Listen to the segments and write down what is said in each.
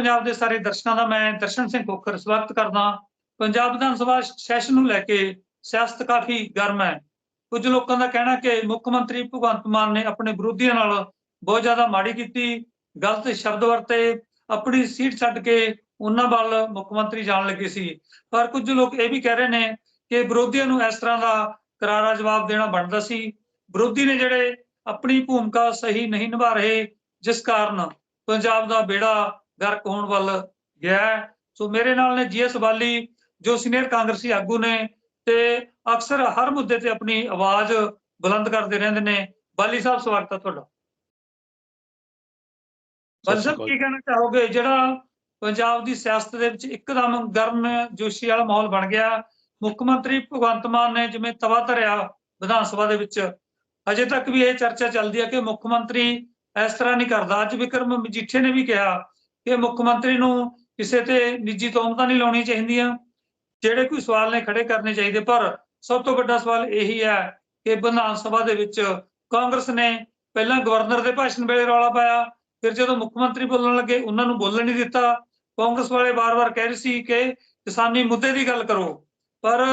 ਪੰਜਾਬ ਦੇ ਸਾਰੇ ਦਰਸ਼ਕਾਂ ਦਾ ਮੈਂ ਦਰਸ਼ਨ ਸਿੰਘ ਕੋਕਰ ਸਵਾਗਤ ਕਰਦਾ ਪੰਜਾਬ ਵਿਧਾਨ ਸਭਾ ਸੈਸ਼ਨ ਨੂੰ ਲੈ ਕੇ ਸਿਆਸਤ ਕਾਫੀ ਗਰਮ ਹੈ। ਕੁਝ ਲੋਕਾਂ ਦਾ ਕਹਿਣਾ ਕਿ ਮੁੱਖ ਮੰਤਰੀ ਭਗਵੰਤ ਮਾਨ ਨੇ ਆਪਣੇ ਵਿਰੋਧੀਆਂ ਨਾਲ ਬਹੁਤ ਜ਼ਿਆਦਾ ਮਾੜੀ ਕੀਤੀ, ਗਲਤ ਸ਼ਬਦ ਵਰਤੇ, ਆਪਣੀ ਸੀਟ ਛੱਡ ਕੇ ਉਹਨਾਂ ਵੱਲ ਮੁੱਖ ਮੰਤਰੀ ਜਾਣ ਲੱਗੇ ਸੀ। ਪਰ ਕੁਝ ਲੋਕ ਇਹ ਵੀ ਕਹਿ ਰਹੇ ਨੇ ਕਿ ਵਿਰੋਧੀਆਂ ਨੂੰ ਇਸ ਤਰ੍ਹਾਂ ਦਾ ਕਰਾਰਾ ਜਵਾਬ ਦੇਣਾ ਬਣਦਾ ਸੀ। ਵਿਰੋਧੀ ਨੇ ਜਿਹੜੇ ਆਪਣੀ ਭੂਮਿਕਾ ਸਹੀ ਨਹੀਂ ਨਿਭਾ ਰਹੇ, ਜਿਸ ਕਾਰਨ ਪੰਜਾਬ ਦਾ ਬੇੜਾ ਗਰਕ ਹੋਣ ਵੱਲ ਗਿਆ। ਸੋ ਮੇਰੇ ਨਾਲ ਨੇ ਜੀਐਸ ਵਾਲੀ ਜੋ ਸੀਨੀਅਰ ਕਾਂਗਰਸੀ ਆਗੂ ਨੇ ਤੇ ਅਕਸਰ ਹਰ ਮੁੱਦੇ ਤੇ ਆਪਣੀ ਆਵਾਜ਼ ਬੁਲੰਦ ਕਰਦੇ ਰਹਿੰਦੇ ਨੇ। ਬਾਲੀ ਸਾਹਿਬ ਸਵਾਗਤ ਹੈ ਤੁਹਾਡਾ। ਬਾਲੀ ਸਾਹਿਬ ਕੀ ਕਹਿਣਾ ਚਾਹੋਗੇ? ਜਿਹੜਾ ਪੰਜਾਬ ਦੀ ਸਿਆਸਤ ਦੇ ਵਿੱਚ ਇੱਕਦਮ ਗਰਮ ਜੋਸ਼ੀ ਵਾਲਾ ਮਾਹੌਲ ਬਣ ਗਿਆ ਮੁੱਖ ਮੰਤਰੀ ਭਗਵੰਤ ਮਾਨ ਨੇ ਜਿਵੇਂ ਤਵਾ ਧਰਿਆ ਵਿਧਾਨ ਸਭਾ ਦੇ ਵਿੱਚ ਅਜੇ ਤੱਕ ਵੀ ਇਹ ਚਰਚਾ ਚੱਲਦੀ ਹੈ ਕਿ ਮੁੱਖ ਮੰਤਰੀ ਇਸ ਤਰ੍ਹਾਂ ਨਹੀਂ ਕਰਦਾ। ਅੱਜ ਵਿਕਰਮ ਮਜੀਠੇ ਨੇ ਵੀ ਕਿਹਾ ਕਿ ਮੁੱਖ ਮੰਤਰੀ ਨੂੰ ਕਿਸੇ ਤੇ ਨਿੱਜੀ ਤੋਮਤਾਂ ਨਹੀਂ ਲਾਉਣੀ ਚਾਹੀਦੀਆਂ। ਜਿਹੜੇ ਕੋਈ ਸਵਾਲ ਨੇ ਖੜੇ ਕਰਨੇ ਚਾਹੀਦੇ, ਪਰ ਸਭ ਤੋਂ ਵੱਡਾ ਸਵਾਲ ਇਹੀ ਹੈ ਕਿ ਵਿਧਾਨ ਸਭਾ ਦੇ ਵਿੱਚ ਕਾਂਗਰਸ ਨੇ ਪਹਿਲਾਂ ਗਵਰਨਰ ਦੇ ਭਾਸ਼ਣ ਵੇਲੇ ਰੌਲਾ ਪਾਇਆ, ਫਿਰ ਜਦੋਂ ਮੁੱਖ ਮੰਤਰੀ ਬੋਲਣ ਲੱਗੇ, ਉਹਨਾਂ ਨੂੰ ਬੋਲਣ ਨਹੀਂ ਦਿੱਤਾ। ਕਾਂਗਰਸ ਵਾਲੇ ਵਾਰ-ਵਾਰ ਕਹਿ ਰਹੇ ਸੀ ਕਿ ਕਿਸਾਨੀ ਮੁੱਦੇ ਦੀ ਗੱਲ ਕਰੋ। ਪਰ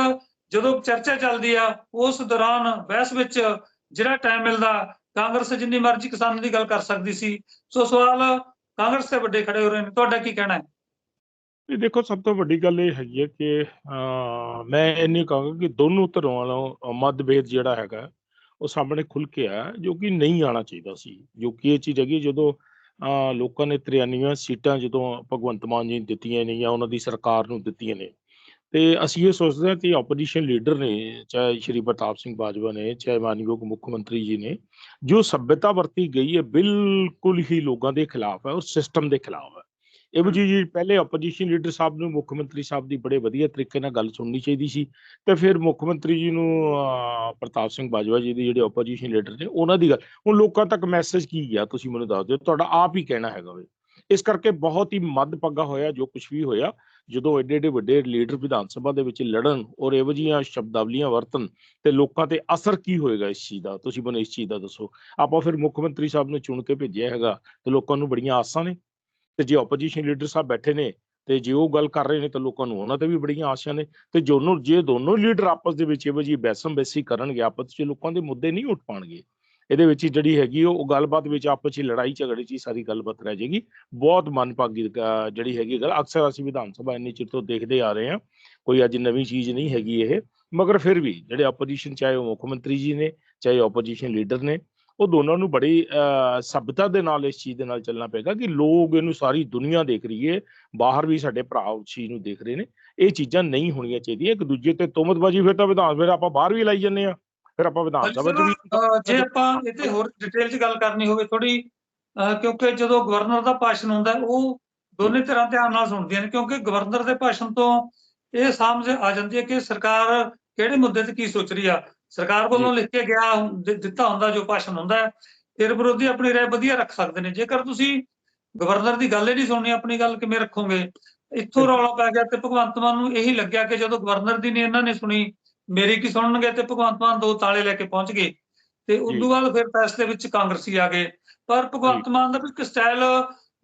ਜਦੋਂ ਚਰਚਾ ਚੱਲਦੀ ਆ, ਉਸ ਦੌਰਾਨ ਬਹਿਸ ਵਿੱਚ ਜਿਹੜਾ ਟਾਈਮ ਮਿਲਦਾ, ਕਾਂਗਰਸ ਜਿੰਨੀ ਮਰਜ਼ੀ ਕਿਸਾਨਾਂ ਦੀ ਗੱਲ ਕਰ ਸਕਦੀ ਸੀ। ਸੋ ਸਵਾਲ ਕਾਂਗਰਸ ਤੇ ਵੱਡੇ ਖੜੇ ਹੋ ਰਹੇ ਨੇ ਤੁਹਾਡਾ ਕੀ ਕਹਿਣਾ ਹੈ? ਇਹ ਦੇਖੋ ਸਭ ਤੋਂ ਵੱਡੀ ਗੱਲ ਇਹ ਹੈਗੀ ਹੈ ਕਿ ਮੈਂ ਇੰਨੀ ਕਹਾਂਗਾ ਕਿ ਦੋਨੋਂ ਧਿਰਾਂ ਵੱਲੋਂ ਮਤਭੇਦ ਜਿਹੜਾ ਹੈਗਾ ਉਹ ਸਾਹਮਣੇ ਖੁੱਲ ਕੇ ਆ ਜੋ ਕਿ ਨਹੀਂ ਆਣਾ ਚਾਹੀਦਾ ਸੀ। ਜੋ ਕਿ ਇਹ ਚੀਜ਼ ਹੈਗੀ ਜਦੋਂ ਅਹ, ਲੋਕਾਂ ਨੇ 93 ਸੀਟਾਂ ਜਦੋਂ ਭਗਵੰਤ ਮਾਨ ਜੀ ਨੂੰ ਦਿੱਤੀਆਂ ਨੇ ਜਾਂ ਉਹਨਾਂ ਦੀ ਸਰਕਾਰ ਨੂੰ ਦਿੱਤੀਆਂ ਨੇ ਤੇ ਅਸੀਂ ਇਹ ਸੋਚਦੇ ਹਾਂ ਕਿ ਆਪੋਜੀਸ਼ਨ ਲੀਡਰ ਨੇ ਚਾਹੇ ਸ਼੍ਰੀ ਪ੍ਰਤਾਪ ਸਿੰਘ ਬਾਜਵਾ ਨੇ ਚਾਹੇ ਮਾਨਯੋਗ ਮੁੱਖ ਮੰਤਰੀ ਜੀ ਨੇ ਜੋ ਸੱਭਿਅਤਾ ਵਰਤੀ ਗਈ ਹੈ ਬਿਲਕੁਲ ਹੀ ਲੋਕਾਂ ਦੇ ਖਿਲਾਫ ਹੈ ਉਸ ਸਿਸਟਮ ਦੇ ਖਿਲਾਫ ਹੈ। ਇਹੋ ਜਿਹੀ ਜੀ ਪਹਿਲੇ ਆਪੋਜੀਸ਼ਨ ਲੀਡਰ ਸਾਹਿਬ ਨੂੰ ਮੁੱਖ ਮੰਤਰੀ ਸਾਹਿਬ ਦੀ ਬੜੇ ਵਧੀਆ ਤਰੀਕੇ ਨਾਲ ਗੱਲ ਸੁਣਨੀ ਚਾਹੀਦੀ ਸੀ ਤੇ ਫਿਰ ਮੁੱਖ ਮੰਤਰੀ ਜੀ ਨੂੰ ਪ੍ਰਤਾਪ ਸਿੰਘ ਬਾਜਵਾ ਜੀ ਦੇ ਜਿਹੜੇ ਆਪੋਜੀਸ਼ਨ ਲੀਡਰ ਨੇ ਉਹਨਾਂ ਦੀ ਗੱਲ ਹੁਣ ਲੋਕਾਂ ਤੱਕ ਮੈਸੇਜ ਕੀ ਗਿਆ ਤੁਸੀਂ ਮੈਨੂੰ ਦੱਸ ਦਿਓ ਤੁਹਾਡਾ ਆਪ ਹੀ ਕਹਿਣਾ ਹੈਗਾ ਵੇ। ਇਸ ਕਰਕੇ ਬਹੁਤ ਹੀ ਮੱਦਪੱਗਾ ਹੋਇਆ ਜੋ ਕੁਝ ਵੀ ਹੋਇਆ ਜਦੋਂ ਐਡੇ ਐਡੇ ਵੱਡੇ ਲੀਡਰ ਵਿਧਾਨ ਸਭਾ ਦੇ ਵਿੱਚ ਲੜਨ ਔਰ ਇਹੋ ਜਿਹੀਆਂ ਸ਼ਬਦਾਵਲੀਆਂ ਵਰਤਨ ਤੇ ਲੋਕਾਂ ਤੇ ਅਸਰ ਕੀ ਹੋਏਗਾ ਇਸ ਚੀਜ਼ ਦਾ? ਤੁਸੀਂ ਮੈਨੂੰ ਇਸ ਚੀਜ਼ ਦਾ ਦੱਸੋ। ਆਪਾਂ ਫਿਰ ਮੁੱਖ ਮੰਤਰੀ ਸਾਹਿਬ ਨੂੰ ਚੁਣ ਕੇ ਭੇਜਿਆ ਹੈਗਾ ਤੇ ਲੋਕਾਂ ਨੂੰ ਬੜੀਆਂ ਆਸਾਂ ਨੇ ਤੇ ਜੇ ਆਪੋਜੀਸ਼ਨ ਲੀਡਰ ਸਾਹਿਬ ਬੈਠੇ ਨੇ ਤੇ ਜੇ ਉਹ ਗੱਲ ਕਰ ਰਹੇ ਨੇ ਤਾਂ ਲੋਕਾਂ ਨੂੰ ਉਹਨਾਂ ਤੇ ਵੀ ਬੜੀਆਂ ਆਸਾਂ ਨੇ ਤੇ ਦੋਨੋਂ ਜੇ ਦੋਨੋਂ ਲੀਡਰ ਆਪਸ ਦੇ ਵਿੱਚ ਇਹੋ ਜਿਹੀ ਬੈਸਮ ਬੈਸੀ ਕਰਨਗੇ, ਆਪਸ ਵਿੱਚ ਲੋਕਾਂ ਦੇ ਮੁੱਦੇ ਨਹੀਂ ਉੱਠ ਪਾਣਗੇ। ਇਹਦੇ ਵਿੱਚ ਹੀ ਜਿਹੜੀ ਹੈਗੀ ਉਹ ਗੱਲਬਾਤ ਵਿੱਚ ਆਪਸ ਵਿੱਚ ਲੜਾਈ ਝਗੜੇ 'ਚ ਹੀ ਸਾਰੀ ਗੱਲਬਾਤ ਰਹਿ ਜਾਏਗੀ। ਬਹੁਤ ਮਨਭਾਗੀ ਅਹ, ਜਿਹੜੀ ਹੈਗੀ ਗੱਲ। ਅਕਸਰ ਅਸੀਂ ਵਿਧਾਨ ਸਭਾ ਇੰਨੀ ਚਿਰ ਤੋਂ ਦੇਖਦੇ ਆ ਰਹੇ ਹਾਂ। ਕੋਈ ਅੱਜ ਨਵੀਂ ਚੀਜ਼ ਨਹੀਂ ਹੈਗੀ ਇਹ। ਮਗਰ ਫਿਰ ਵੀ ਜਿਹੜੇ ਆਪੋਜੀਸ਼ਨ ਚਾਹੇ ਉਹ ਮੁੱਖ ਮੰਤਰੀ ਜੀ ਨੇ ਚਾਹੇ ਆਪੋਜੀਸ਼ਨ ਲੀਡਰ ਨੇ ਉਹ ਦੋਨਾਂ ਨੂੰ ਬੜੀ ਅਹ, ਦੇ ਨਾਲ ਇਸ ਚੀਜ਼ ਦੇ ਨਾਲ ਚੱਲਣਾ ਪਏਗਾ ਕਿ ਲੋਕ ਇਹਨੂੰ ਸਾਰੀ ਦੁਨੀਆ ਦੇਖ ਰਹੀ ਹੈ। ਬਾਹਰ ਵੀ ਸਾਡੇ ਭਰਾ ਉਸ ਚੀਜ਼ ਨੂੰ ਦੇਖ ਰਹੇ ਨੇ। ਇਹ ਚੀਜ਼ਾਂ ਨਹੀਂ ਹੋਣੀਆਂ ਚਾਹੀਦੀਆਂ। ਇੱਕ ਦੂਜੇ ਤੇ ਤੁਮਤਬਾਜੀ ਫਿਰ ਤਾਂ ਵਿਧਾਨ ਫਿਰ ਆਪਾਂ ਬਾਹਰ ਵੀ ਲਾਈ ਜੰਨੇ ਆ ਫਿਰ ਆਪਾਂ ਵਿਧਾਨ ਸਭਾ 'ਚ ਵੀ ਜੇ ਆਪਾਂ ਇਹ ਤੇ ਹੋਰ ਡਿਟੇਲ 'ਚ ਗੱਲ ਕਰਨੀ ਹੋਵੇ ਥੋੜੀ ਕਿਉਂਕਿ ਜਦੋਂ ਗਵਰਨਰ ਦਾ ਭਾਸ਼ਣ ਹੁੰਦਾ ਉਹ ਦੋਨੇ ਤਰ੍ਹਾਂ ਧਿਆਨ ਨਾਲ ਸੁਣਦੀਆਂ ਨੇ ਕਿਉਂਕਿ ਗਵਰਨਰ ਦੇ ਭਾਸ਼ਣ ਤੋਂ ਇਹ ਸਮਝ ਆ ਜਾਂਦੀ ਹੈ ਕਿ ਸਰਕਾਰ ਕਿਹੜੇ ਮੁੱਦੇ ਤੇ ਕੀ ਸੋਚ ਰਹੀ ਆ। ਸਰਕਾਰ ਵੱਲੋਂ ਲਿਖ ਕੇ ਗਿਆ ਦਿੱਤਾ ਹੁੰਦਾ ਜੋ ਭਾਸ਼ਣ ਹੁੰਦਾ ਹੈ ਫਿਰ ਵਿਰੋਧੀ ਆਪਣੀ ਰਾਏ ਵਧੀਆ ਰੱਖ ਸਕਦੇ ਨੇ। ਜੇਕਰ ਤੁਸੀਂ ਗਵਰਨਰ ਦੀ ਗੱਲ ਹੀ ਨਹੀਂ ਸੁਣਨੀ ਆਪਣੀ ਗੱਲ ਕਿਵੇਂ ਰੱਖੋਗੇ? ਇੱਥੋਂ ਰੌਲਾ ਪੈ ਗਿਆ ਤੇ ਭਗਵੰਤ ਮਾਨ ਨੂੰ ਇਹੀ ਲੱਗਿਆ ਕਿ ਜਦੋਂ ਗਵਰਨਰ ਦੀ ਨੇ ਇਹਨਾਂ ਨੇ ਸੁਣੀ ਮੇਰੀ ਕੀ ਸੁਣਨਗੇ ਤੇ ਭਗਵੰਤ ਮਾਨ ਦੋ ਤਾਲੇ ਲੈ ਕੇ ਪਹੁੰਚ ਗਏ ਤੇ ਉਦੋਂ ਬਾਅਦ ਫਿਰ ਫੈਸਲੇ ਵਿੱਚ ਕਾਂਗਰਸੀ ਆ ਗਏ। ਪਰ ਭਗਵੰਤ ਮਾਨ ਦਾ ਵੀ ਇੱਕ ਸਟਾਈਲ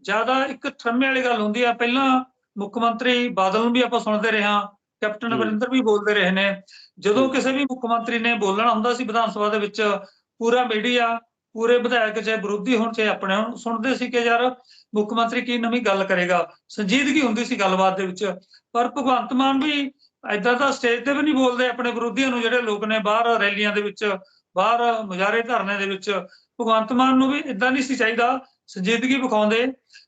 ਜ਼ਿਆਦਾ ਇੱਕ ਠਰਮੇ ਵਾਲੀ ਗੱਲ ਹੁੰਦੀ ਆ। ਪਹਿਲਾਂ ਮੁੱਖ ਮੰਤਰੀ ਬਾਦਲ ਨੂੰ ਵੀ ਆਪਾਂ ਸੁਣਦੇ ਰਹੇ ਹਾਂ ਕੈਪਟਨ। ਅਮਰਿੰਦਰ ਵੀ ਬੋਲਦੇ ਰਹੇ ਨੇ। ਜਦੋਂ। ਕਿਸੇ ਵੀ ਮੁੱਖ ਮੰਤਰੀ ਨੇ ਬੋਲਣਾ ਹੁੰਦਾ ਸੀ ਵਿਧਾਨ ਸਭਾ ਦੇ ਵਿੱਚ ਪੂਰਾ ਮੀਡੀਆ ਪੂਰੇ ਵਿਧਾਇਕ ਚਾਹੇ ਵਿਰੋਧੀ ਹੋਣ ਚਾਹੇ ਆਪਣੇ ਹੋਣ ਸੁਣਦੇ ਸੀ ਕਿ ਯਾਰ ਮੁੱਖ ਮੰਤਰੀ ਕੀ ਨਵੀਂ ਗੱਲ ਕਰੇਗਾ। ਸੰਜੀਦਗੀ ਹੁੰਦੀ ਸੀ ਗੱਲਬਾਤ ਦੇ ਵਿੱਚ। ਪਰ ਭਗਵੰਤ ਮਾਨ ਵੀ ਐਦਾਂ ਤਾਂ ਸਟੇਜ ਤੇ ਵੀ ਨਹੀਂ ਬੋਲਦੇ ਆਪਣੇ ਵਿਰੋਧੀਆਂ ਨੂੰ ਜਿਹੜੇ ਲੋਕ ਨੇ ਬਾਹਰ ਰੈਲੀਆਂ ਦੇ ਵਿੱਚ, ਬਾਹਰ ਮੁਜ਼ਾਹਰੇ ਧਰਨੇ ਦੇ ਵਿੱਚ। ਭਗਵੰਤ ਮਾਨ ਨੂੰ ਵੀ ਇਦਾਂ ਨਹੀਂ ਸੀ ਚਾਹੀਦਾ ਸੰਜੀਦਗੀ ਵਿਖਾਉਂਦੇ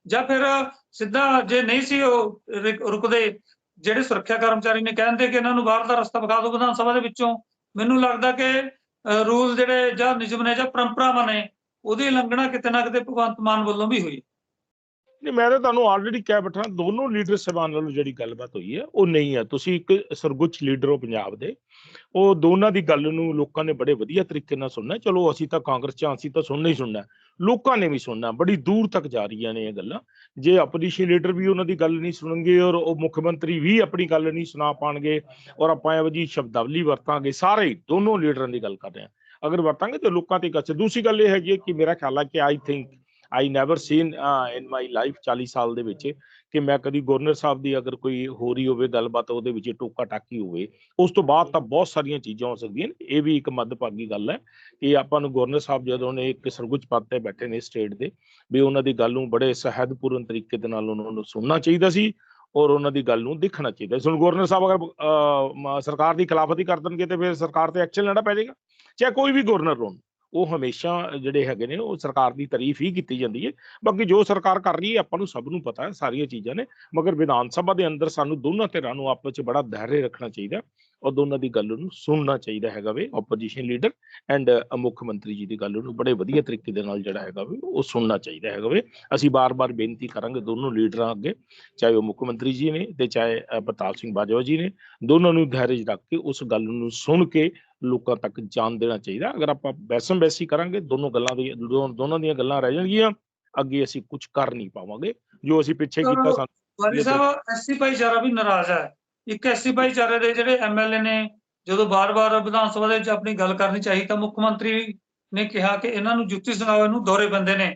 ਜਾਂ ਫਿਰ ਸਿੱਧਾ ਜੇ ਨਹੀਂ ਸੀ ਉਹ ਰੁਕਦੇ, ਜਿਹੜੇ ਸੁਰੱਖਿਆ ਕਰਮਚਾਰੀ ਨੇ ਕਹਿੰਦੇ ਕਿ ਇਹਨਾਂ ਨੂੰ ਬਾਹਰ ਦਾ ਰਸਤਾ ਵਿਖਾ ਦਿਓ ਵਿਧਾਨ ਸਭਾ ਦੇ ਵਿੱਚੋਂ। ਮੈਨੂੰ ਲੱਗਦਾ ਕਿ ਰੂਲ ਜਿਹੜੇ ਜਾਂ ਨਿਯਮ ਨੇ ਜਾਂ ਪਰੰਪਰਾਵਾਂ ਨੇ, ਉਹਦੀ ਉਲੰਘਣਾ ਕਿਤੇ ਨਾ ਕਿਤੇ ਭਗਵੰਤ ਮਾਨ ਵੱਲੋਂ ਵੀ ਹੋਈ। ਨਹੀਂ, ਮੈਂ ਤਾਂ ਤੁਹਾਨੂੰ ਆਲਰੇਡੀ ਕਹਿ ਬੈਠਾ, ਦੋਨੋਂ ਲੀਡਰ ਸਭਾਨ ਨਾਲੋਂ ਜਿਹੜੀ ਗੱਲਬਾਤ ਹੋਈ ਹੈ, ਉਹ ਨਹੀਂ ਹੈ। ਤੁਸੀਂ ਇੱਕ ਸਰਗੁੱਚ ਲੀਡਰ ਹੋ ਪੰਜਾਬ ਦੇ, ਉਹ ਦੋਨਾਂ ਦੀ ਗੱਲ ਨੂੰ ਲੋਕਾਂ ਨੇ ਬੜੇ ਵਧੀਆ ਤਰੀਕੇ ਨਾਲ ਸੁਣਨਾ ਚਲੋ, ਅਸੀਂ ਤਾਂ ਕਾਂਗਰਸ ਚ ਅਸੀਂ ਤਾਂ ਸੁਣਨਾ ਹੀ ਸੁਣਨਾ ਲੋਕਾਂ ਨੇ ਵੀ ਸੁਣਨਾ ਬੜੀ ਦੂਰ ਤੱਕ ਜਾ ਰਹੀਆਂ ਨੇ ਇਹ ਗੱਲਾਂ। ਜੇ ਆਪੋਜੀਸ਼ਨ ਲੀਡਰ ਵੀ ਉਹਨਾਂ ਦੀ ਗੱਲ ਨਹੀਂ ਸੁਣਨਗੇ ਔਰ ਉਹ ਮੁੱਖ ਮੰਤਰੀ ਵੀ ਆਪਣੀ ਗੱਲ ਨਹੀਂ ਸੁਣਾ ਪਾਣਗੇ ਔਰ ਆਪਾਂ ਇਹੋ ਜਿਹੀ ਸ਼ਬਦਾਵਲੀ ਵਰਤਾਂਗੇ, ਸਾਰੇ ਦੋਨੋਂ ਲੀਡਰਾਂ ਦੀ ਗੱਲ ਕਰ ਰਹੇ ਹਾਂ। ਅਗਰ ਵਰਤਾਂਗੇ ਤਾਂ ਲੋਕਾਂ ਤੇ ਕੱਚ ਦੂਸਰੀ ਗੱਲ ਇਹ ਹੈਗੀ ਹੈ ਕਿ ਮੇਰਾ ਖਿਆਲ ਹੈ ਕਿ I think I never seen in my life 40 ਸਾਲ ਦੇ ਵਿੱਚ ਕਿ ਮੈਂ ਕਦੀ ਗਵਰਨਰ ਸਾਹਿਬ ਦੀ ਅਗਰ ਕੋਈ ਹੋ ਰਹੀ ਹੋਵੇ, ਗੱਲਬਾਤ ਉਹਦੇ ਵਿੱਚ ਟੋਕਾ ਟਾਕੀ ਹੋਵੇ, ਉਸ ਤੋਂ ਬਾਅਦ ਤਾਂ ਬਹੁਤ ਸਾਰੀਆਂ ਚੀਜ਼ਾਂ ਹੋ ਸਕਦੀਆਂ ਨੇ, ਇਹ ਵੀ ਇੱਕ ਮੱਦਭਾਗੀ ਗੱਲ ਹੈ ਕਿ ਆਪਾਂ ਨੂੰ ਗਵਰਨਰ ਸਾਹਿਬ ਜਦੋਂ ਨੇ ਇੱਕ ਸਰਗੁੱਚ ਪਦ ਤੇ ਬੈਠੇ ਨੇ ਸਟੇਟ ਦੇ, ਵੀ ਉਹਨਾਂ ਦੀ ਗੱਲ ਨੂੰ ਬੜੇ ਸਹਿਦਪੂਰਨ ਤਰੀਕੇ ਦੇ ਨਾਲ ਉਹਨਾਂ ਨੂੰ ਸੁਣਨਾ ਚਾਹੀਦਾ ਸੀ ਔਰ ਉਹਨਾਂ ਦੀ ਗੱਲ ਨੂੰ ਦੇਖਣਾ ਚਾਹੀਦਾ ਸੀ। ਹੁਣ ਗਵਰਨਰ ਸਾਹਿਬ ਅਗਰ ਸਰਕਾਰ ਦੀ ਖਿਲਾਫਤੀ ਕਰ ਦੇਣਗੇ ਤੇ ਫਿਰ ਸਰਕਾਰ ਤੇ ਐਕਸ਼ਨ ਲੈਣਾ ਪੈ ਜਾਏਗਾ, ਚਾਹੇ ਕੋਈ ਵੀ ਗਵਰਨਰ ਹੋਣ। ਉਹ ਹਮੇਸ਼ਾ ਜਿਹੜੇ ਹੈਗੇ ਨੇ, ਉਹ ਸਰਕਾਰ ਦੀ ਤਾਰੀਫ ਹੀ ਕੀਤੀ ਜਾਂਦੀ ਹੈ। ਬਾਕੀ ਜੋ ਸਰਕਾਰ ਕਰ ਰਹੀ ਹੈ, ਆਪਾਂ ਨੂੰ ਸਭ ਨੂੰ ਪਤਾ ਹੈ, ਸਾਰੀਆਂ ਚੀਜ਼ਾਂ ਨੇ। ਮਗਰ ਵਿਧਾਨ ਸਭਾ ਦੇ ਅੰਦਰ ਸਾਨੂੰ ਦੋਨਾਂ ਧਿਰਾਂ ਨੂੰ ਆਪਸ ਵਿੱਚ ਬੜਾ ਧੈਰਯ ਰੱਖਣਾ ਚਾਹੀਦਾ ਔਰ ਦੋਨਾਂ ਦੀ ਗੱਲ ਨੂੰ ਸੁਣਨਾ ਚਾਹੀਦਾ ਹੈਗਾ ਵੇ ਆਪੋਜੀਸ਼ਨ ਲੀਡਰ ਐਂਡ ਮੁੱਖ ਮੰਤਰੀ ਜੀ ਦੀ ਗੱਲ ਨੂੰ ਬੜੇ ਵਧੀਆ ਤਰੀਕੇ ਦੇ ਨਾਲ ਜਿਹੜਾ ਹੈਗਾ ਵੇ, ਉਹ ਸੁਣਨਾ ਚਾਹੀਦਾ ਹੈਗਾ ਵੇ। ਅਸੀਂ ਬਾਰ-ਬਾਰ ਬੇਨਤੀ ਕਰਾਂਗੇ ਦੋਨੋਂ ਲੀਡਰਾਂ ਅੱਗੇ, ਚਾਹੇ ਉਹ ਮੁੱਖ ਮੰਤਰੀ ਜੀ ਨੇ ਤੇ ਚਾਹੇ ਪ੍ਰਤਾਪ ਸਿੰਘ ਬਾਜਵਾ ਜੀ ਨੇ, ਦੋਨਾਂ ਨੂੰ ਧੈਰਜ ਰੱਖ ਕੇ ਉਸ ਗੱਲ ਨੂੰ ਸੁਣ ਕੇ ਲੋਕਾਂ ਤੱਕ ਜਾਣ ਦੇਣਾ ਚਾਹੀਦਾ। ਅਗਰ ਆਪਾਂ ਬੈਸਮ ਬੈਸੀ ਕਰਾਂਗੇ ਦੋਨੋਂ ਗੱਲਾਂ ਦੀ ਦੋਨਾਂ ਦੀਆਂ ਗੱਲਾਂ ਰਹਿ ਜਾਣਗੀਆਂ ਅੱਗੇ ਅਸੀਂ ਕੁਝ ਕਰ ਨਹੀਂ ਪਾਵਾਂਗੇ। ਜੋ ਅਸੀਂ ਪਿੱਛੇ ਕੀਤਾ ਸਾਨੂੰ ਵਾਲੀ ਸਾਹਿਬ ਐਸਸੀ ਭਾਈਚਾਰਾ ਵੀ ਨਾਰਾਜ਼ ਹੈ। ਇੱਕ ਐਸਸੀ ਭਾਈਚਾਰੇ ਦੇ ਜਿਹੜੇ ਐਮਐਲਏ ਨੇ ਜਦੋਂ ਬਾਰ-ਬਾਰ ਵਿਧਾਨ ਸਭਾ ਦੇ ਵਿੱਚ ਆਪਣੀ ਗੱਲ ਕਰਨੀ ਚਾਹੀ ਤਾਂ ਮੁੱਖ ਮੰਤਰੀ ਨੇ ਕਿਹਾ ਕਿ ਇਹਨਾਂ ਨੂੰ ਜੁੱਤੀ ਸੁਣਾਓ ਇਹਨੂੰ ਦੌਰੇ ਪੈਂਦੇ ਨੇ।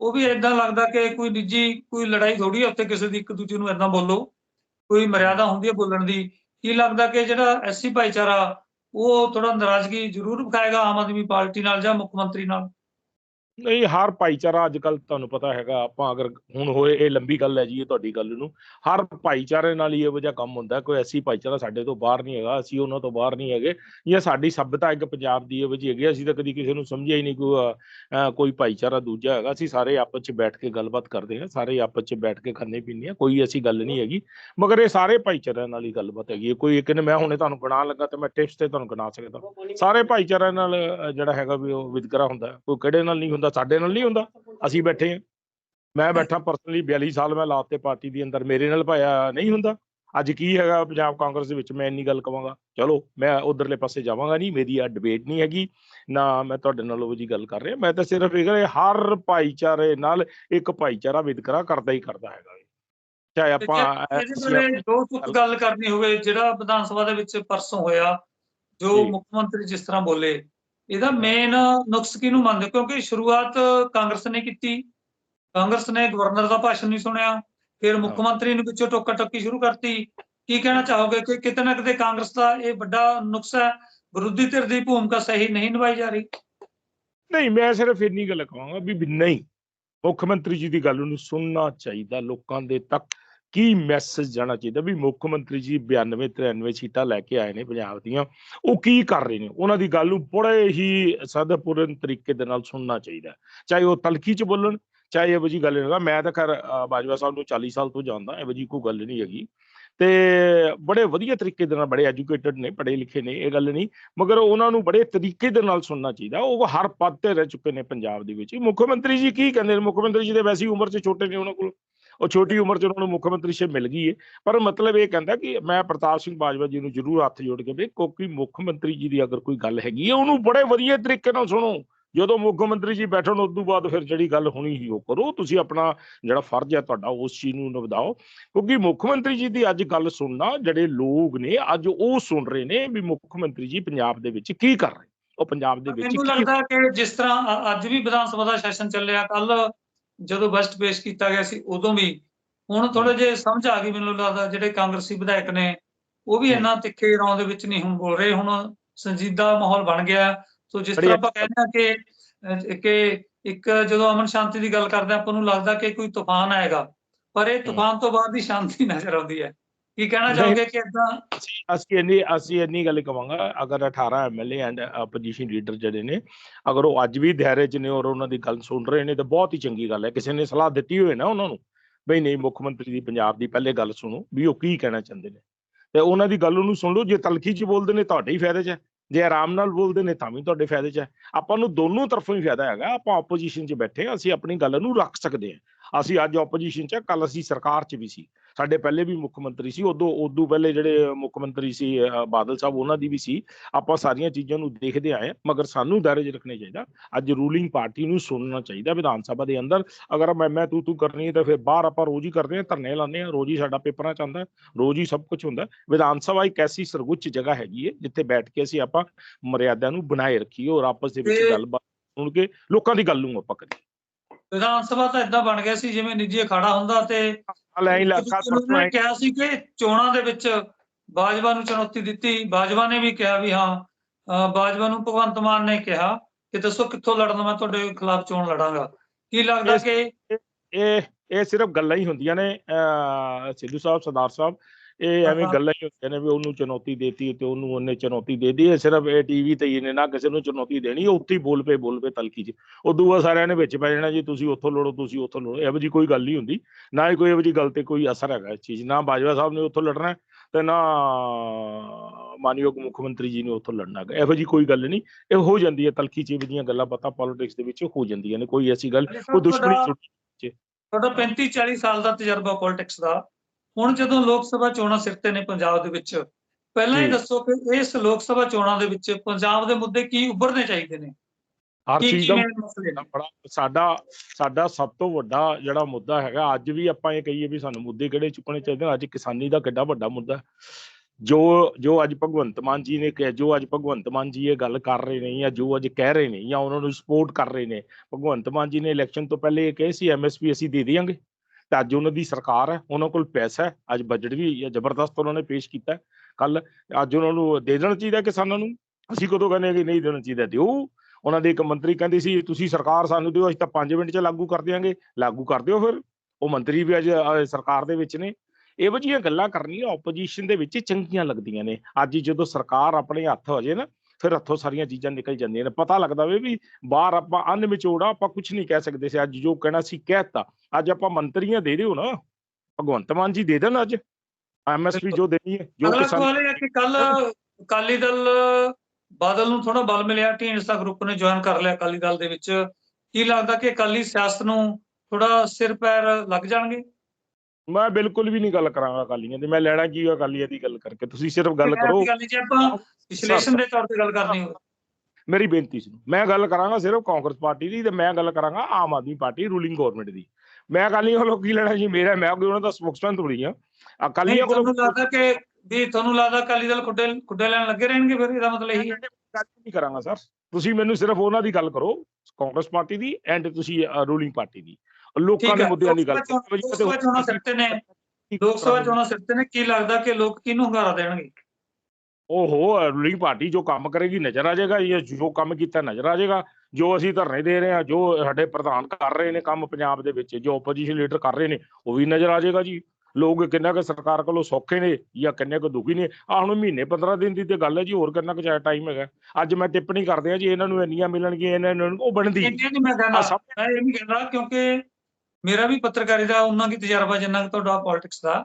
ਉਹ ਵੀ ਇਦਾਂ ਲੱਗਦਾ ਕਿ ਕੋਈ ਨਿੱਜੀ ਕੋਈ ਲੜਾਈ ਥੋੜੀ ਹੈ ਉੱਥੇ ਕਿਸੇ ਦੀ ਇੱਕ ਦੂਜੇ ਨੂੰ ਇਦਾਂ ਬੋਲੋ। ਕੋਈ ਮਰਿਆਦਾ ਹੁੰਦੀ ਹੈ ਬੋਲਣ ਦੀ। ਕੀ ਲੱਗਦਾ ਕਿ ਜਿਹੜਾ ਐਸਸੀ ਭਾਈਚਾਰਾ ਉਹ ਥੋੜਾ ਨਾਰਾਜ਼ਗੀ ਜ਼ਰੂਰ ਵਿਖਾਏਗਾ ਆਮ ਆਦਮੀ ਪਾਰਟੀ ਨਾਲ ਜਾਂ ਮੁੱਖ ਮੰਤਰੀ ਨਾਲ। ਨਹੀਂ ਹਰ ਭਾਈਚਾਰਾ ਅੱਜ ਕੱਲ ਤੁਹਾਨੂੰ ਪਤਾ ਹੈਗਾ ਆਪਾਂ ਅਗਰ ਹੁਣ ਹੋਏ ਇਹ ਲੰਬੀ ਗੱਲ ਹੈ ਜੀ ਇਹ ਤੁਹਾਡੀ ਗੱਲ ਨੂੰ ਹਰ ਭਾਈਚਾਰੇ ਨਾਲ ਹੀ ਇਹੋ ਜਿਹਾ ਕੰਮ ਹੁੰਦਾ ਕੋਈ ਐਸੀ ਭਾਈਚਾਰਾ ਸਾਡੇ ਤੋਂ ਬਾਹਰ ਨਹੀਂ ਹੈਗਾ ਅਸੀਂ ਉਹਨਾਂ ਤੋਂ ਬਾਹਰ ਨਹੀਂ ਹੈਗੇ ਜਾਂ ਸਾਡੀ ਸਭ్యਤਾ ਇੱਕ ਪੰਜਾਬ ਦੀ ਇਹੋ ਜਿਹੀ ਹੈਗੀ ਆ, ਅਸੀਂ ਤਾਂ ਕਦੀ ਕਿਸੇ ਨੂੰ ਸਮਝਿਆ ਹੀ ਨਹੀਂ ਕੋਈ ਕੋਈ ਭਾਈਚਾਰਾ ਦੂਜਾ ਹੈਗਾ ਅਸੀਂ ਸਾਰੇ ਆਪਸ 'ਚ ਬੈਠ ਕੇ ਗੱਲਬਾਤ ਕਰਦੇ ਹਾਂ ਸਾਰੇ ਆਪਸ 'ਚ ਬੈਠ ਕੇ ਖਾਂਦੇ ਪੀਂਦੇ ਹਾਂ ਕੋਈ ਐਸੀ ਗੱਲ ਨਹੀਂ ਹੈਗੀ ਮਗਰ ਇਹ ਸਾਰੇ ਭਾਈਚਾਰਿਆਂ ਨਾਲ ਹੀ ਗੱਲਬਾਤ ਹੈਗੀ ਹੈ ਕੋਈ ਇੱਕ ਨੇ ਮੈਂ ਹੁਣੇ ਤੁਹਾਨੂੰ ਗਿਣਾ ਲੱਗਾ ਤੇ ਮੈਂ ਟਿਪਸ ਤੇ ਤੁਹਾਨੂੰ ਗਿਣਾ ਸਕਦਾ ਸਾਰੇ ਭਾਈਚਾਰਿਆਂ ਨਾਲ ਜਿਹੜਾ ਹੈਗਾ ਵੀ ਉਹ ਵਿਤਕਰਾ ਹੁੰਦਾ। ਕੋਈ ਕਿਹੜੇ ਨਾਲ ਨਹੀਂ ਹੁੰਦਾ ਸਾਡੇ ਨਾਲ ਨਹੀਂ ਹੁੰਦਾ। ਅਸੀਂ ਬੈਠੇ ਹਾਂ। ਮੈਂ ਬੈਠਾ ਪਰਸਨਲੀ 42 ਸਾਲ ਮੈਂ ਲਾਤੇ ਪਾਰਟੀ ਦੇ ਅੰਦਰ ਮੇਰੇ ਨਾਲ ਭਾਇਆ ਨਹੀਂ ਹੁੰਦਾ। ਅੱਜ ਕੀ ਹੈਗਾ ਪੰਜਾਬ ਕਾਂਗਰਸ ਦੇ ਵਿੱਚ? ਮੈਂ ਇੰਨੀ ਗੱਲ ਕਵਾਂਗਾ। ਚਲੋ ਮੈਂ ਉਧਰਲੇ ਪਾਸੇ ਜਾਵਾਂਗਾ ਨਹੀਂ ਮੇਰੀ ਆ ਡਿਬੇਟ ਨਹੀਂ ਹੈਗੀ। ਨਾ ਮੈਂ ਤੁਹਾਡੇ ਨਾਲ ਉਹ ਜੀ ਗੱਲ ਕਰ ਰਿਹਾ। ਮੈਂ ਤਾਂ ਸਿਰਫ ਇਹ ਗੱਲ ਹਰ ਭਾਈਚਾਰੇ ਨਾਲ ਇੱਕ ਭਾਈਚਾਰਾ ਵਿਤਕਰਾ ਕਰਦਾ ਹੀ ਕਰਦਾ ਹੈਗਾ ਚਾਹੇ ਆਪਾਂ ਜੇ ਟੁਕ ਗੱਲ ਕਰਨੀ ਹੋਵੇ ਜਿਹੜਾ ਵਿਧਾਨ ਸਭਾ ਦੇ ਵਿੱਚ ਪਰਸੋਂ ਹੋਇਆ ਜੀ। ਮੁੱਖ ਮੰਤਰੀ ਜਿਸ ਤਰ੍ਹਾਂ ਬੋਲੇ ਇਹਦਾ ਮੇਨ ਨੁਕਸ ਕਿਹਨੂੰ ਮੰਨਦੇ? ਕਿਉਂਕਿ ਸ਼ੁਰੂਆਤ ਕਾਂਗਰਸ ਨੇ ਕੀਤੀ। ਕਾਂਗਰਸ ਨੇ ਗਵਰਨਰ ਦਾ ਭਾਸ਼ਣ ਨਹੀਂ ਸੁਣਿਆ। ਫਿਰ ਮੁੱਖ। ਮੰਤਰੀ ਨੂੰ ਪਿੱਛੋਂ ਟੋਕਾ ਟੋਕੀ ਸ਼ੁਰੂ ਕਰਤੀ। ਕੀ ਕਹਿਣਾ ਚਾਹੋਗੇ ਕਿ ਕਿਤੇ ਨਾ ਕਿਤੇ ਕਾਂਗਰਸ ਦਾ ਇਹ ਵੱਡਾ ਨੁਕਸ ਹੈ? ਵਿਰੋਧੀ ਧਿਰ ਦੀ ਭੂਮਿਕਾ ਸਹੀ ਨਹੀਂ ਨਿਭਾਈ ਜਾ ਰਹੀ। ਨਹੀਂ ਮੈਂ ਸਿਰਫ ਇੰਨੀ ਗੱਲ ਕਹਾਂਗਾ ਵੀ ਨਹੀਂ। ਮੁੱਖ ਮੰਤਰੀ ਜੀ ਦੀ ਗੱਲ ਨੂੰ ਸੁਣਨਾ ਚਾਹੀਦਾ ਲੋਕਾਂ ਦੇ ਤੱਕ। ਕੀ ਮੈਸੇਜ ਜਾਣਾ ਚਾਹੀਦਾ ਵੀ ਮੁੱਖ ਮੰਤਰੀ ਜੀ 92 93 ਸੀਟਾਂ ਲੈ ਕੇ ਆਏ ਨੇ ਪੰਜਾਬ ਦੀਆਂ, ਉਹ ਕੀ ਕਰ ਰਹੇ ਨੇ? ਉਹਨਾਂ ਦੀ ਗੱਲ ਨੂੰ ਬੜੇ ਹੀ ਸਦਪੂਰਨ ਤਰੀਕੇ ਦੇ ਨਾਲ ਸੁਣਨਾ ਚਾਹੀਦਾ ਚਾਹੇ ਉਹ ਤਲਖੀ ਚ ਬੋਲਣ, ਚਾਹੇ ਇਹੋ ਜੀ ਗੱਲ ਨਹੀਂ ਮੈਂ ਤਾਂ ਖੈਰ ਬਾਜਵਾ ਸਾਹਿਬ ਨੂੰ 40 ਸਾਲ ਤੋਂ ਜਾਣਦਾ, ਇਹੋ ਜੀ ਕੋਈ ਗੱਲ ਨਹੀਂ ਹੈਗੀ। ਤੇ ਬੜੇ ਵਧੀਆ ਤਰੀਕੇ ਦੇ ਨਾਲ ਬੜੇ ਐਜੂਕੇਟਡ ਨੇ, ਪੜ੍ਹੇ ਲਿਖੇ ਨੇ, ਇਹ ਗੱਲ ਨਹੀਂ। ਮਗਰ ਉਹਨਾਂ ਨੂੰ ਬੜੇ ਤਰੀਕੇ ਦੇ ਨਾਲ ਸੁਣਨਾ ਚਾਹੀਦਾ। ਉਹ ਹਰ ਪਦ ਤੇ ਰਹਿ ਚੁੱਕੇ ਨੇ ਪੰਜਾਬ ਦੇ ਵਿੱਚ। ਮੁੱਖ ਮੰਤਰੀ ਜੀ ਕੀ ਕਹਿੰਦੇ ਨੇ? ਮੁੱਖ ਮੰਤਰੀ ਜੀ ਦੇ ਵੈਸੀ ਉਮਰ 'ਚ ਛੋਟੇ ਨੇ ਉਹਨਾਂ ਕੋਲ। ਉਹ ਛੋਟੀ ਉਮਰ 'ਚ ਉਹਨਾਂ ਨੂੰ ਮੁੱਖ ਮੰਤਰੀਸ਼ਿਪ ਮਿਲ ਗਈ ਹੈ ਪਰ ਮਤਲਬ ਇਹ ਕਹਿੰਦਾ ਕਿ ਮੈਂ ਪ੍ਰਤਾਪ ਸਿੰਘ ਬਾਜਵਾ ਜੀ ਨੂੰ ਜ਼ਰੂਰ ਹੱਥ ਜੋੜ ਕੇ ਵੀ ਕਿਉਂਕਿ ਮੁੱਖ ਮੰਤਰੀ ਜੀ ਦੀ ਅਗਰ ਕੋਈ ਗੱਲ ਹੈਗੀ ਹੈ ਉਹਨੂੰ ਬੜੇ ਵਧੀਆ ਤਰੀਕੇ ਨਾਲ ਸੁਣੋ। ਜਦੋਂ ਮੁੱਖ ਮੰਤਰੀ ਜੀ ਬੈਠਣ ਉਸ ਤੋਂ ਬਾਅਦ ਫਿਰ ਜਿਹੜੀ ਗੱਲ ਹੋਣੀ ਹੀ ਉਹ ਕਰੋ। ਤੁਸੀਂ ਆਪਣਾ ਜਿਹੜਾ ਫਰਜ਼ ਹੈ ਤੁਹਾਡਾ ਉਸ ਚੀਜ਼ ਨੂੰ ਨਿਭਾਓ। ਕਿਉਂਕਿ ਮੁੱਖ ਮੰਤਰੀ ਜੀ ਦੀ ਅੱਜ ਗੱਲ ਸੁਣਨਾ ਜਿਹੜੇ ਲੋਕ ਨੇ ਅੱਜ ਉਹ ਸੁਣ ਰਹੇ ਨੇ ਵੀ ਮੁੱਖ ਮੰਤਰੀ ਜੀ ਪੰਜਾਬ ਦੇ ਵਿੱਚ ਕੀ ਕਰ ਰਹੇ। ਉਹ ਪੰਜਾਬ ਦੇ ਵਿੱਚ ਮੈਨੂੰ ਲੱਗਦਾ ਕਿ ਜਿਸ ਤਰ੍ਹਾਂ ਅੱਜ ਵੀ ਵਿਧਾਨ ਸਭਾ ਦਾ ਸੈਸ਼ਨ ਚੱਲਿਆ ਕੱਲ ਜਦੋਂ ਬਜਟ ਪੇਸ਼ ਕੀਤਾ ਗਿਆ ਸੀ ਉਦੋਂ ਵੀ। ਹੁਣ ਥੋੜੇ ਜੇ ਸਮਝ ਆ ਗਈ ਮੈਨੂੰ ਲੱਗਦਾ ਜਿਹੜੇ ਕਾਂਗਰਸੀ ਵਿਧਾਇਕ ਨੇ ਉਹ ਵੀ। ਇੰਨਾ ਤਿੱਖੇ ਰੌਂ ਦੇ ਵਿੱਚ ਨਹੀਂ ਹੁਣ ਬੋਲ ਰਹੇ। ਹੁਣ ਸੰਜੀਦਾ ਮਾਹੌਲ ਬਣ ਗਿਆ। ਸੋ ਜਿਸ ਤਰ੍ਹਾਂ ਆਪਾਂ ਕਹਿੰਦੇ ਆ ਕਿ ਕਿ ਇੱਕ ਜਦੋਂ ਅਮਨ ਸ਼ਾਂਤੀ ਦੀ ਗੱਲ ਕਰਦੇ ਆਪਾਂ ਨੂੰ ਲੱਗਦਾ ਕਿ ਕੋਈ ਤੂਫਾਨ ਆਏਗਾ। ਪਰ ਇਹ ਤੂਫਾਨ ਤੋਂ ਬਾਅਦ ਦੀ ਸ਼ਾਂਤੀ ਨਜ਼ਰ ਆਉਂਦੀ ਹੈ। ਕੀ ਕਹਿਣਾ। ਚਾਹੋਗੇ ਕਿ ਇਦਾਂ ਅਸੀਂ ਇੰਨੀ ਅਸੀਂ ਇੰਨੀ ਗੱਲ ਕਵਾਂਗਾ ਅਗਰ 18 ਐਮਐਲਏ ਐਂਡ ਆਪੋਜੀਸ਼ਨ ਲੀਡਰ ਜਿਹੜੇ ਨੇ ਅਗਰ ਉਹ ਅੱਜ ਵੀ ਧੈਰਯ ਚ ਨੇ ਔਰ ਉਹਨਾਂ ਦੀ ਗੱਲ ਸੁਣ ਰਹੇ ਨੇ ਤਾਂ ਬਹੁਤ ਹੀ ਚੰਗੀ ਗੱਲ ਹੈ। ਕਿਸੇ ਨੇ ਸਲਾਹ ਦਿੱਤੀ ਹੋਏ ਨਾ ਉਹਨਾਂ ਨੂੰ ਬਈ ਨਹੀਂ ਮੁੱਖ ਮੰਤਰੀ ਦੀ ਪੰਜਾਬ ਦੀ ਪਹਿਲੇ ਗੱਲ ਸੁਣੋ ਵੀ ਉਹ ਕੀ ਕਹਿਣਾ ਚਾਹੁੰਦੇ ਨੇ। ਤੇ ਉਹਨਾਂ ਦੀ ਗੱਲ ਨੂੰ ਸੁਣ ਲਓ ਜੇ ਤਲਖੀ ਚ ਬੋਲਦੇ ਨੇ ਤੁਹਾਡੇ ਹੀ ਫਾਇਦੇ ਚ ਹੈ ਜੇ ਆਰਾਮ ਨਾਲ ਬੋਲਦੇ ਨੇ ਤਾਂ ਵੀ ਤੁਹਾਡੇ ਫਾਇਦੇ ਚ ਹੈ। ਆਪਾਂ ਨੂੰ ਦੋਨੋਂ ਤਰਫੋਂ ਹੀ ਫਾਇਦਾ ਹੈਗਾ ਆਪਾਂ ਆਪੋਜੀਸ਼ਨ ਚ ਬੈਠੇ ਅਸੀਂ ਆਪਣੀ ਗੱਲ ਨੂੰ ਰੱਖ ਸਕਦੇ ਹਾਂ। ਅਸੀਂ ਅੱਜ ਆਪੋਜੀਸ਼ਨ ਚ ਕੱਲ ਅਸੀਂ ਸਰਕਾਰ ਚ ਵੀ ਸੀ। ਸਾਡੇ ਪਹਿਲੇ ਵੀ ਮੁੱਖ ਮੰਤਰੀ ਸੀ ਉਦੋਂ ਉਦੋਂ ਪਹਿਲੇ ਜਿਹੜੇ ਮੁੱਖ ਮੰਤਰੀ ਸੀ ਬਾਦਲ ਸਾਹਿਬ ਉਹਨਾਂ ਦੀ ਵੀ ਸੀ। ਆਪਾਂ ਸਾਰੀਆਂ ਚੀਜ਼ਾਂ ਨੂੰ ਦੇਖਦੇ ਆਏ ਮਗਰ ਸਾਨੂੰ ਦਾਇਰੇ ਰੱਖਣੇ ਚਾਹੀਦਾ। ਅੱਜ ਰੂਲਿੰਗ ਪਾਰਟੀ ਨੂੰ ਸੁਣਨਾ ਚਾਹੀਦਾ ਵਿਧਾਨ ਸਭਾ ਦੇ ਅੰਦਰ। ਅਗਰ ਮੈਂ ਮੈਂ ਤੂੰ ਤੂੰ ਕਰਨੀ ਹੈ ਤਾਂ ਫਿਰ ਬਾਹਰ ਆਪਾਂ ਰੋਜ਼ ਹੀ ਕਰਦੇ ਹਾਂ ਧਰਨੇ ਲਾਉਂਦੇ ਹਾਂ ਰੋਜ਼ ਹੀ ਸਾਡਾ ਪੇਪਰਾਂ 'ਚ ਆਉਂਦਾ ਰੋਜ਼ ਹੀ ਸਭ ਕੁਝ ਹੁੰਦਾ। ਵਿਧਾਨ ਸਭਾ ਇੱਕ ਐਸੀ ਸਰਵਉੱਚ ਜਗ੍ਹਾ ਹੈਗੀ ਹੈ ਜਿੱਥੇ ਬੈਠ ਕੇ ਅਸੀਂ ਆਪਾਂ ਮਰਿਆਦਾ ਨੂੰ ਬਣਾਏ ਰੱਖੀਏ ਔਰ ਆਪਸ ਦੇ ਵਿੱਚ ਗੱਲਬਾਤ ਸੁਣ ਕੇ ਲੋਕਾਂ ਦੀ ਗੱਲ ਨੂੰ ਆਪਾਂ ਕਰੀਏ। ਵਿਧਾਨ ਸਭਾ ਤਾਂ ਇਦਾਂ ਬਣ ਗਿਆ ਸੀ ਜਿਵੇਂ ਨਿੱਜੀ ਅਖਾੜਾ ਹੁੰਦਾ ਤੇ ਲੈ ਨੇ ਕਿਹਾ ਸੀ ਕਿ ਚੋਣਾਂ ਦੇ ਵਿੱਚ ਬਾਜਵਾ ਨੂੰ ਚੁਣੌਤੀ ਦਿੱਤੀ ਬਾਜਵਾ ਨੇ ਵੀ ਕਿਹਾ ਵੀ ਹਾਂ ਬਾਜਵਾ ਨੂੰ ਭਗਵੰਤ ਮਾਨ ਨੇ ਕਿਹਾ ਕਿ ਦੱਸੋ ਕਿੱਥੋਂ ਲੜਨਾ ਮੈਂ ਤੁਹਾਡੇ ਖਿਲਾਫ ਚੋਣ ਲੜਾਂਗਾ। ਕੀ ਲੱਗਦਾ ਕਿ ਇਹ ਇਹ ਸਿਰਫ ਗੱਲਾਂ ਹੀ ਹੁੰਦੀਆਂ ਨੇ ਸਿੱਧੂ ਸਾਹਿਬ ਸਰਦਾਰ ਸਾਹਿਬ। ਇਹ ਐਵੇਂ ਹਾਂ। ਗੱਲਾਂ ਹੀ ਹੁੰਦੀਆਂ ਨੇ ਵੀ ਉਹਨੂੰ ਚੁਣੌਤੀ ਦੇਤੀ ਤੇ ਉਹਨੂੰ ਉਹਨੇ ਚੁਣੌਤੀ ਦੇ ਦਿੱਤੀ ਇਹ ਸਿਰਫ ਇਹ ਟੀਵੀ ਤੇ ਹੀ ਨੇ ਨਾ ਕਿਸੇ ਨੂੰ ਚੁਣੌਤੀ ਦੇਣੀ ਉਹ ਉੱਥੇ ਹੀ ਬੋਲ ਪਏ ਬੋਲ ਪਏ ਤਲਕੀ 'ਚ। ਉਦੋਂ ਬਾਅਦ ਸਾਰਿਆਂ ਨੇ ਵਿੱਚ ਪੈ ਜਾਣਾ ਜੀ ਤੁਸੀਂ ਉੱਥੋਂ ਲੜੋ ਤੁਸੀਂ ਉੱਥੋਂ ਲੜੋ ਇਹੋ ਜੀ ਕੋਈ ਗੱਲ ਨਹੀਂ ਹੁੰਦੀ। ਨਾ ਹੀ ਕੋਈ ਇਹੋ ਜੀ ਗੱਲ ਤੇ ਕੋਈ ਅਸਰ ਹੈਗਾ ਇਸ ਚੀਜ਼ ਨਾ ਬਾਜਵਾ ਸਾਹਿਬ ਨੇ ਉੱਥੋਂ ਲੜਨਾ ਹੈ ਤੇ ਨਾ ਮਾਨਯੋਗ ਮੁੱਖ ਮੰਤਰੀ ਜੀ ਨੇ ਉੱਥੋਂ ਲੜਨਾ ਹੈਗਾ। ਇਹੋ ਜੀ ਕੋਈ ਗੱਲ ਨਹੀਂ ਇਹ ਹੋ ਜਾਂਦੀ ਹੈ ਤਲਖੀ ਚੀਵ ਦੀਆਂ ਗੱਲਾਂ ਪਤਾ ਪੋਲਿਟਿਕਸ ਦੇ ਵਿੱਚ ਹੋ ਜਾਂਦੀਆਂ ਨੇ ਕੋਈ ਐਸੀ ਗੱਲ ਕੋਈ ਦੁਸ਼ਮਣੀ ਤੁਹਾਡਾ ਛੁੱਟੀ ਤੁਹਾਡਾ 35 40 ਸਾਲ ਦਾ ਤਜਰਬਾ ਪੋਲਿਟਿਕਸ ਦਾ। ਹੁਣ ਜਦੋਂ ਲੋਕ ਸਭਾ ਚੋਣਾਂ ਸਿਰ ਤੇ ਨੇ ਪੰਜਾਬ ਦੇ ਵਿੱਚ ਪਹਿਲਾਂ ਹੀ। ਦੱਸੋ ਕਿ ਇਸ ਲੋਕ ਸਭਾ ਚੋਣਾਂ ਦੇ ਵਿੱਚ ਪੰਜਾਬ ਦੇ ਮੁੱਦੇ ਕੀ ਉੱਭਰਨੇ ਚਾਹੀਦੇ ਨੇ ਹਰ ਚੀਜ਼ ਦਾ ਬੜਾ ਸਾਡਾ ਸਾਡਾ ਸਭ ਤੋਂ ਵੱਡਾ ਜਿਹੜਾ ਮੁੱਦਾ ਹੈਗਾ ਅੱਜ ਵੀ ਆਪਾਂ ਇਹ ਕਹੀਏ ਵੀ ਸਾਨੂੰ ਮੁੱਦੇ ਕਿਹੜੇ ਚੁੱਕਣੇ ਚਾਹੀਦੇ ਅੱਜ ਕਿਸਾਨੀ ਦਾ ਕਿੱਡਾ ਵੱਡਾ ਮੁੱਦਾ। ਜੋ ਜੋ ਅੱਜ ਭਗਵੰਤ ਮਾਨ ਜੀ ਨੇ ਕਿਹਾ ਜੋ ਅੱਜ ਭਗਵੰਤ ਮਾਨ ਜੀ ਇਹ ਗੱਲ ਕਰ ਰਹੇ ਨੇ ਜਾਂ ਜੋ ਅੱਜ ਕਹਿ ਰਹੇ ਨੇ ਜਾਂ ਉਹਨਾਂ ਨੂੰ ਸਪੋਰਟ ਕਰ ਰਹੇ ਨੇ ਭਗਵੰਤ ਮਾਨ ਜੀ ਨੇ ਇਲੈਕਸ਼ਨ ਤੋਂ ਪਹਿਲੇ ਇਹ ਕਹੇ ਸੀ ਐਮਐਸਪੀ ਅਸੀਂ ਦੇ ਦਿਆਂਗੇ ਤੇ ਅੱਜ ਉਹਨਾਂ ਦੀ ਸਰਕਾਰ ਹੈ, ਉਹਨਾਂ ਕੋਲ ਪੈਸਾ ਹੈ, ਅੱਜ ਬਜਟ ਵੀ ਜ਼ਬਰਦਸਤ ਉਹਨਾਂ ਨੇ ਪੇਸ਼ ਕੀਤਾ ਕੱਲ ਅੱਜ ਉਹਨਾਂ ਨੂੰ ਦੇ ਦੇਣਾ ਚਾਹੀਦਾ ਕਿਸਾਨਾਂ ਨੂੰ? ਅਸੀਂ ਕਦੋਂ ਕਹਿੰਦੇ ਹਾਂ ਕਿ ਨਹੀਂ ਦੇਣਾ ਚਾਹੀਦਾ ਦਿਓ। ਉਹਨਾਂ ਦੇ ਇੱਕ ਮੰਤਰੀ ਕਹਿੰਦੇ ਸੀ, ਤੁਸੀਂ ਸਰਕਾਰ ਸਾਨੂੰ ਦਿਓ, ਅਸੀਂ ਤਾਂ 5 ਮਿੰਟ 'ਚ ਲਾਗੂ ਕਰ ਦਿਆਂਗੇ। ਲਾਗੂ ਕਰ ਦਿਓ ਫਿਰ। ਉਹ ਮੰਤਰੀ ਵੀ ਅੱਜ ਸਰਕਾਰ ਦੇ ਵਿੱਚ ਨੇ। ਇਹੋ ਜਿਹੀਆਂ ਗੱਲਾਂ ਕਰਨੀਆਂ ਆਪੋਜੀਸ਼ਨ ਦੇ ਵਿੱਚ ਚੰਗੀਆਂ ਲੱਗਦੀਆਂ ਨੇ। ਅੱਜ ਜਦੋਂ ਸਰਕਾਰ ਆਪਣੇ ਹੱਥ ਹੋ ਜੇ ਨਾ ਫਿਰ ਹੱਥੋਂ ਸਾਰੀਆਂ ਚੀਜ਼ਾਂ ਨਿਕਲ ਜਾਂਦੀਆਂ ਨੇ। ਪਤਾ ਲੱਗਦਾ ਵੇ ਵੀ ਬਾਹਰ ਆਪਾਂ ਅੰਨ ਵਿਚੋੜਾ ਆਪਾਂ ਕੁਝ ਨਹੀਂ ਕਹਿ ਸਕਦੇ ਸੀ। ਅੱਜ ਜੋ ਕਹਿਣਾ ਸੀ ਕਹਿਤਾ। ਅੱਜ ਆਪਾਂ ਮੰਤਰੀਆਂ ਦੇ ਦਿਓ ਨਾ। ਭਗਵੰਤ ਮਾਨ ਜੀ ਦੇ ਦੇਣ ਅੱਜ। ਐਮਐਸਪੀ ਜੋ ਦੇਣੀ ਹੈ ਜੋ ਕਿਸਾਨ ਸਵਾਲ ਹੈ ਕਿ ਕੱਲ ਅਕਾਲੀ ਦਲ ਬਾਦਲ ਨੂੰ ਥੋੜਾ ਬਲ ਮਿਲਿਆ। ਢੀਂਡਸਾ ਗਰੁੱਪ ਨੇ ਜੁਆਇਨ ਕਰ ਲਿਆ ਅਕਾਲੀ ਦਲ ਦੇ ਵਿੱਚ। ਕੀ ਲੱਗਦਾ ਕਿ ਅਕਾਲੀ ਸਿਆਸਤ ਨੂੰ ਥੋੜਾ ਸਿਰ ਪੈਰ ਲੱਗ ਜਾਣਗੇ? ਮੈਂ ਬਿਲਕੁਲ ਵੀ ਨਹੀਂ ਗੱਲ ਕਰਾਂਗਾ ਅਕਾਲੀਆਂ ਦੀ ਮੈਂ ਲੈਣਾ ਕੀ ਆ ਅਕਾਲੀਆਂ ਦੀ ਗੱਲ ਕਰਕੇ ਤੁਸੀਂ ਸਿਰਫ ਗੱਲ ਕਰੋ। ਗੱਲ ਜੇ ਆਪਾਂ ਵਿਸ਼ਲੇਸ਼ਣ ਦੇ ਤੌਰ ਤੇ ਗੱਲ ਕਰਨੀ ਹੋਵੇ। ਮੇਰੀ ਬੇਨਤੀ ਸੀ ਮੈਂ ਗੱਲ ਕਰਾਂਗਾ ਸਿਰਫ ਕਾਂਗਰਸ ਪਾਰਟੀ ਦੀ ਤੇ ਮੈਂ ਗੱਲ ਕਰਾਂਗਾ Aam Aadmi Party ruling government ਦੀ। ਮੈਂ ਅਕਾਲੀਆਂ ਕੋਲੋਂ ਕੀ ਲੈਣਾ ਜੀ ਮੇਰਾ ਮੈਂ ਕੋਈ ਉਹਨਾਂ ਦਾ ਸਪੋਕਸਮੈਨ ਥੋੜੀ ਆ ਅਕਾਲੀਆਂ ਕੋਲੋਂ ਤੁਹਾਨੂੰ ਲੱਗਦਾ ਕਿ ਵੀ ਤੁਹਾਨੂੰ ਲੱਗਦਾ ਅਕਾਲੀ ਦਲ ਖੁੱਡੇ ਖੁੱਡੇ ਲੈਣ ਲੱਗੇ ਰਹਿਣਗੇ ਫਿਰ ਇਹਦਾ ਮਤਲਬ ਇਹੀ ਹੈ? ਗੱਲ ਨਹੀਂ ਕਰਾਂਗਾ ਸਰ ਤੁਸੀਂ ਮੈਨੂੰ ਸਿਰਫ ਉਹਨਾਂ ਦੀ ਗੱਲ ਕਰੋ ਕਾਂਗਰਸ ਪਾਰਟੀ ਦੀ ਐਂਡ ਤੁਸੀਂ ਰੂਲਿੰਗ ਪਾਰਟੀ ਦੀ। ਲੋਕਾਂ ਦੇ ਮੁੱਦਿਆਂ ਦੀ ਗੱਲ ਲੋਕ ਸਭਾ ਚੋਣਾਂ ਤੇ ਨੇ। ਲੋਕ ਸਭਾ ਚੋਣਾਂ ਤੇ ਨੇ। ਕੀ ਲੱਗਦਾ ਕਿ ਲੋਕ ਕਿਹਨੂੰ ਹੰਗਾਰਾ ਦੇਣਗੇ? ਓਹੋ ਰੂਲਿੰਗ ਪਾਰਟੀ ਜੋ ਕੰਮ ਕਰੇਗੀ ਨਜ਼ਰ ਆ ਜਾਏਗਾ ਜਾਂ ਜੋ ਕੰਮ ਕੀਤਾ ਨਜ਼ਰ ਆ ਜਾਏਗਾ ਜੋ ਅਸੀਂ ਧਰਨੇ ਦੇ ਰਹੇ ਹਾਂ ਜੋ ਸਾਡੇ ਪ੍ਰਧਾਨ ਕਰ ਰਹੇ ਨੇ ਕੰਮ ਪੰਜਾਬ ਦੇ ਵਿੱਚ ਜੋ ਆਪੋਜੀਸ਼ਨ ਲੀਡਰ ਕਰ ਰਹੇ ਨੇ ਉਹ ਵੀ ਨਜ਼ਰ ਆ ਜਾਏਗਾ ਜੀ। ਲੋਕ ਕਿੰਨਾ ਕੁ ਸਰਕਾਰ ਕੋਲੋਂ ਸੌਖੇ ਨੇ ਜਾਂ ਕਿੰਨੇ ਕੁ ਦੁਖੀ ਨੇ ਆ ਹੁਣ ਮਹੀਨੇ 15 ਦਿਨ ਦੀ ਤੇ ਗੱਲ ਹੈ ਜੀ ਹੋਰ ਕਿੰਨਾ ਕੁ ਚਾਹੇ ਟਾਈਮ ਹੈਗਾ। ਅੱਜ ਮੈਂ ਟਿੱਪਣੀ ਕਰਦੇ ਆ ਜੀ ਇਹਨਾਂ ਨੂੰ ਇੰਨੀਆਂ ਮਿਲਣਗੀਆਂ ਇਹਨਾਂ ਨੂੰ ਉਹ ਬਣਦੀ। ਆ ਮੈਂ ਇਹ ਨਹੀਂ ਕਹਿੰਦਾ ਕਿਉਂਕਿ ਮੇਰਾ ਵੀ ਪੱਤਰਕਾਰੀ ਦਾ ਉਹਨਾਂ ਕੀ ਤਜਰਬਾ ਜਿੰਨਾ ਕਿ ਤੁਹਾਡਾ ਪੋਲਿਟਿਕਸ ਦਾ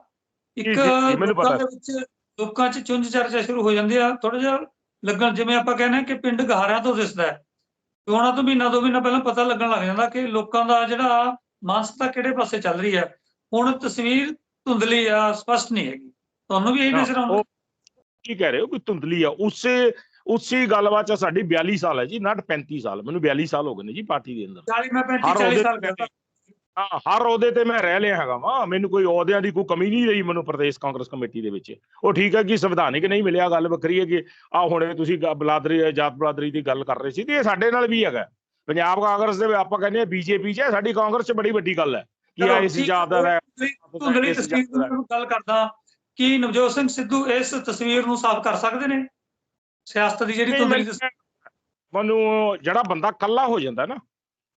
ਇੱਕ ਲੋਕਾਂ। ਦੇ ਵਿੱਚ ਲੋਕਾਂ 'ਚ ਚੁੰਝ ਚਰਚਾ ਸ਼ੁਰੂ ਹੋ ਜਾਂਦੀ ਆ ਥੋੜਾ ਜਿਹਾ ਲੱਗਣ ਜਿਵੇਂ ਆਪਾਂ ਕਹਿੰਦੇ ਕਿ ਪਿੰਡ ਗਹਾਰਿਆਂ ਤੋਂ ਦਿਸਦਾ ਹੈ। ਚੋਣਾਂ ਤੋਂ ਮਹੀਨਾ ਦੋ ਮਹੀਨਾ ਪਹਿਲਾਂ ਪਤਾ ਲੱਗਣ ਲੱਗ ਜਾਂਦਾ ਕਿ ਲੋਕਾਂ ਦਾ ਜਿਹੜਾ ਮਾਨਸਤਾ ਕਿਹੜੇ ਪਾਸੇ ਚੱਲ ਰਹੀ ਹੈ। ਹੁਣ ਤਸਵੀਰ ਧੁੰਦਲੀ ਆ ਸਪਸ਼ਟ ਨਹੀਂ ਹੈਗੀ। ਤੁਹਾਨੂੰ ਵੀ ਇਹੀ ਨਜ਼ਰ ਆਉਂਦਾ? ਕੀ ਕਹਿ ਰਹੇ ਹੋ ਕਿ ਧੁੰਦਲੀ ਆ? ਉਸੇ ਉਸੇ ਗੱਲਬਾਤ ਚ ਸਾਡੀ 42 ਸਾਲ ਹੈ ਜੀ ਨਾਟ 35 ਸਾਲ ਮੈਨੂੰ 42 ਸਾਲ ਹੋ ਗਏ ਨੇ ਜੀ ਪਾਰਟੀ ਦੇ ਅੰਦਰ। 40 ਮੈਂ 35 ਹਰ 40 ਉਹਦੇ ਸਾਲ ਕਹਿੰਦਾ। ਹਰ ਉਹਦੇ ਤੇ ਮੈਂ ਰਹਿ ਲਿਆ ਹੈਗਾ ਵਾ। ਮੈਨੂੰ ਕੋਈ ਅਹੁਦਿਆਂ ਦੀ ਕੋਈ ਕਮੀ ਨਹੀਂ ਰਹੀ ਮੈਨੂੰ ਪ੍ਰਦੇਸ਼ ਕਾਂਗਰਸ ਕਮੇਟੀ ਦੇ ਵਿੱਚ। ਉਹ ਠੀਕ ਹੈ ਕਿ ਸੰਵਿਧਾਨਿਕ ਨਹੀਂ ਮਿਲਿਆ ਗੱਲ ਵੱਖਰੀ ਹੈ ਕਿ ਆ ਹੁਣੇ ਤੁਸੀਂ ਬਲਾਦਰੀ ਜਾਤ ਬਲਾਦਰੀ ਦੀ ਗੱਲ ਕਰ ਰਹੇ ਸੀ ਤੇ ਇਹ ਸਾਡੇ ਨਾਲ ਵੀ ਹੈਗਾ। ਪੰਜਾਬ ਕਾਂਗਰਸ ਦੇ ਆਪਾਂ ਕਹਿੰਦੇ ਆ ਬੀਜੇਪੀ 'ਚ ਹੈ, ਸਾਡੀ ਕਾਂਗਰਸ 'ਚ ਬੜੀ ਵੱਡੀ ਗੱਲ ਹੈ ਕਿ ਆ ਇਸ ਜਾਤ ਦਾ ਹੈ ਧੁੰਦਲੀ ਤਸਵੀਰ। ਦੀ ਗੱਲ ਕਰਦਾ ਕੀ ਨਵਜੋਤ ਸਿੰਘ ਸਿੱਧੂ ਇਸ ਤਸਵੀਰ ਨੂੰ ਸਾਫ਼ ਕਰ ਸਕਦੇ ਨੇ? ਸਿਆਸਤ ਦੀ ਜਿਹੜੀ ਧੁੰਦਲੀ ਮੈਨੂੰ- ਮੈਨੂੰ ਜਿਹੜਾ ਬੰਦਾ ਕੱਲਾ ਹੋ ਜਾਂਦਾ ਨਾ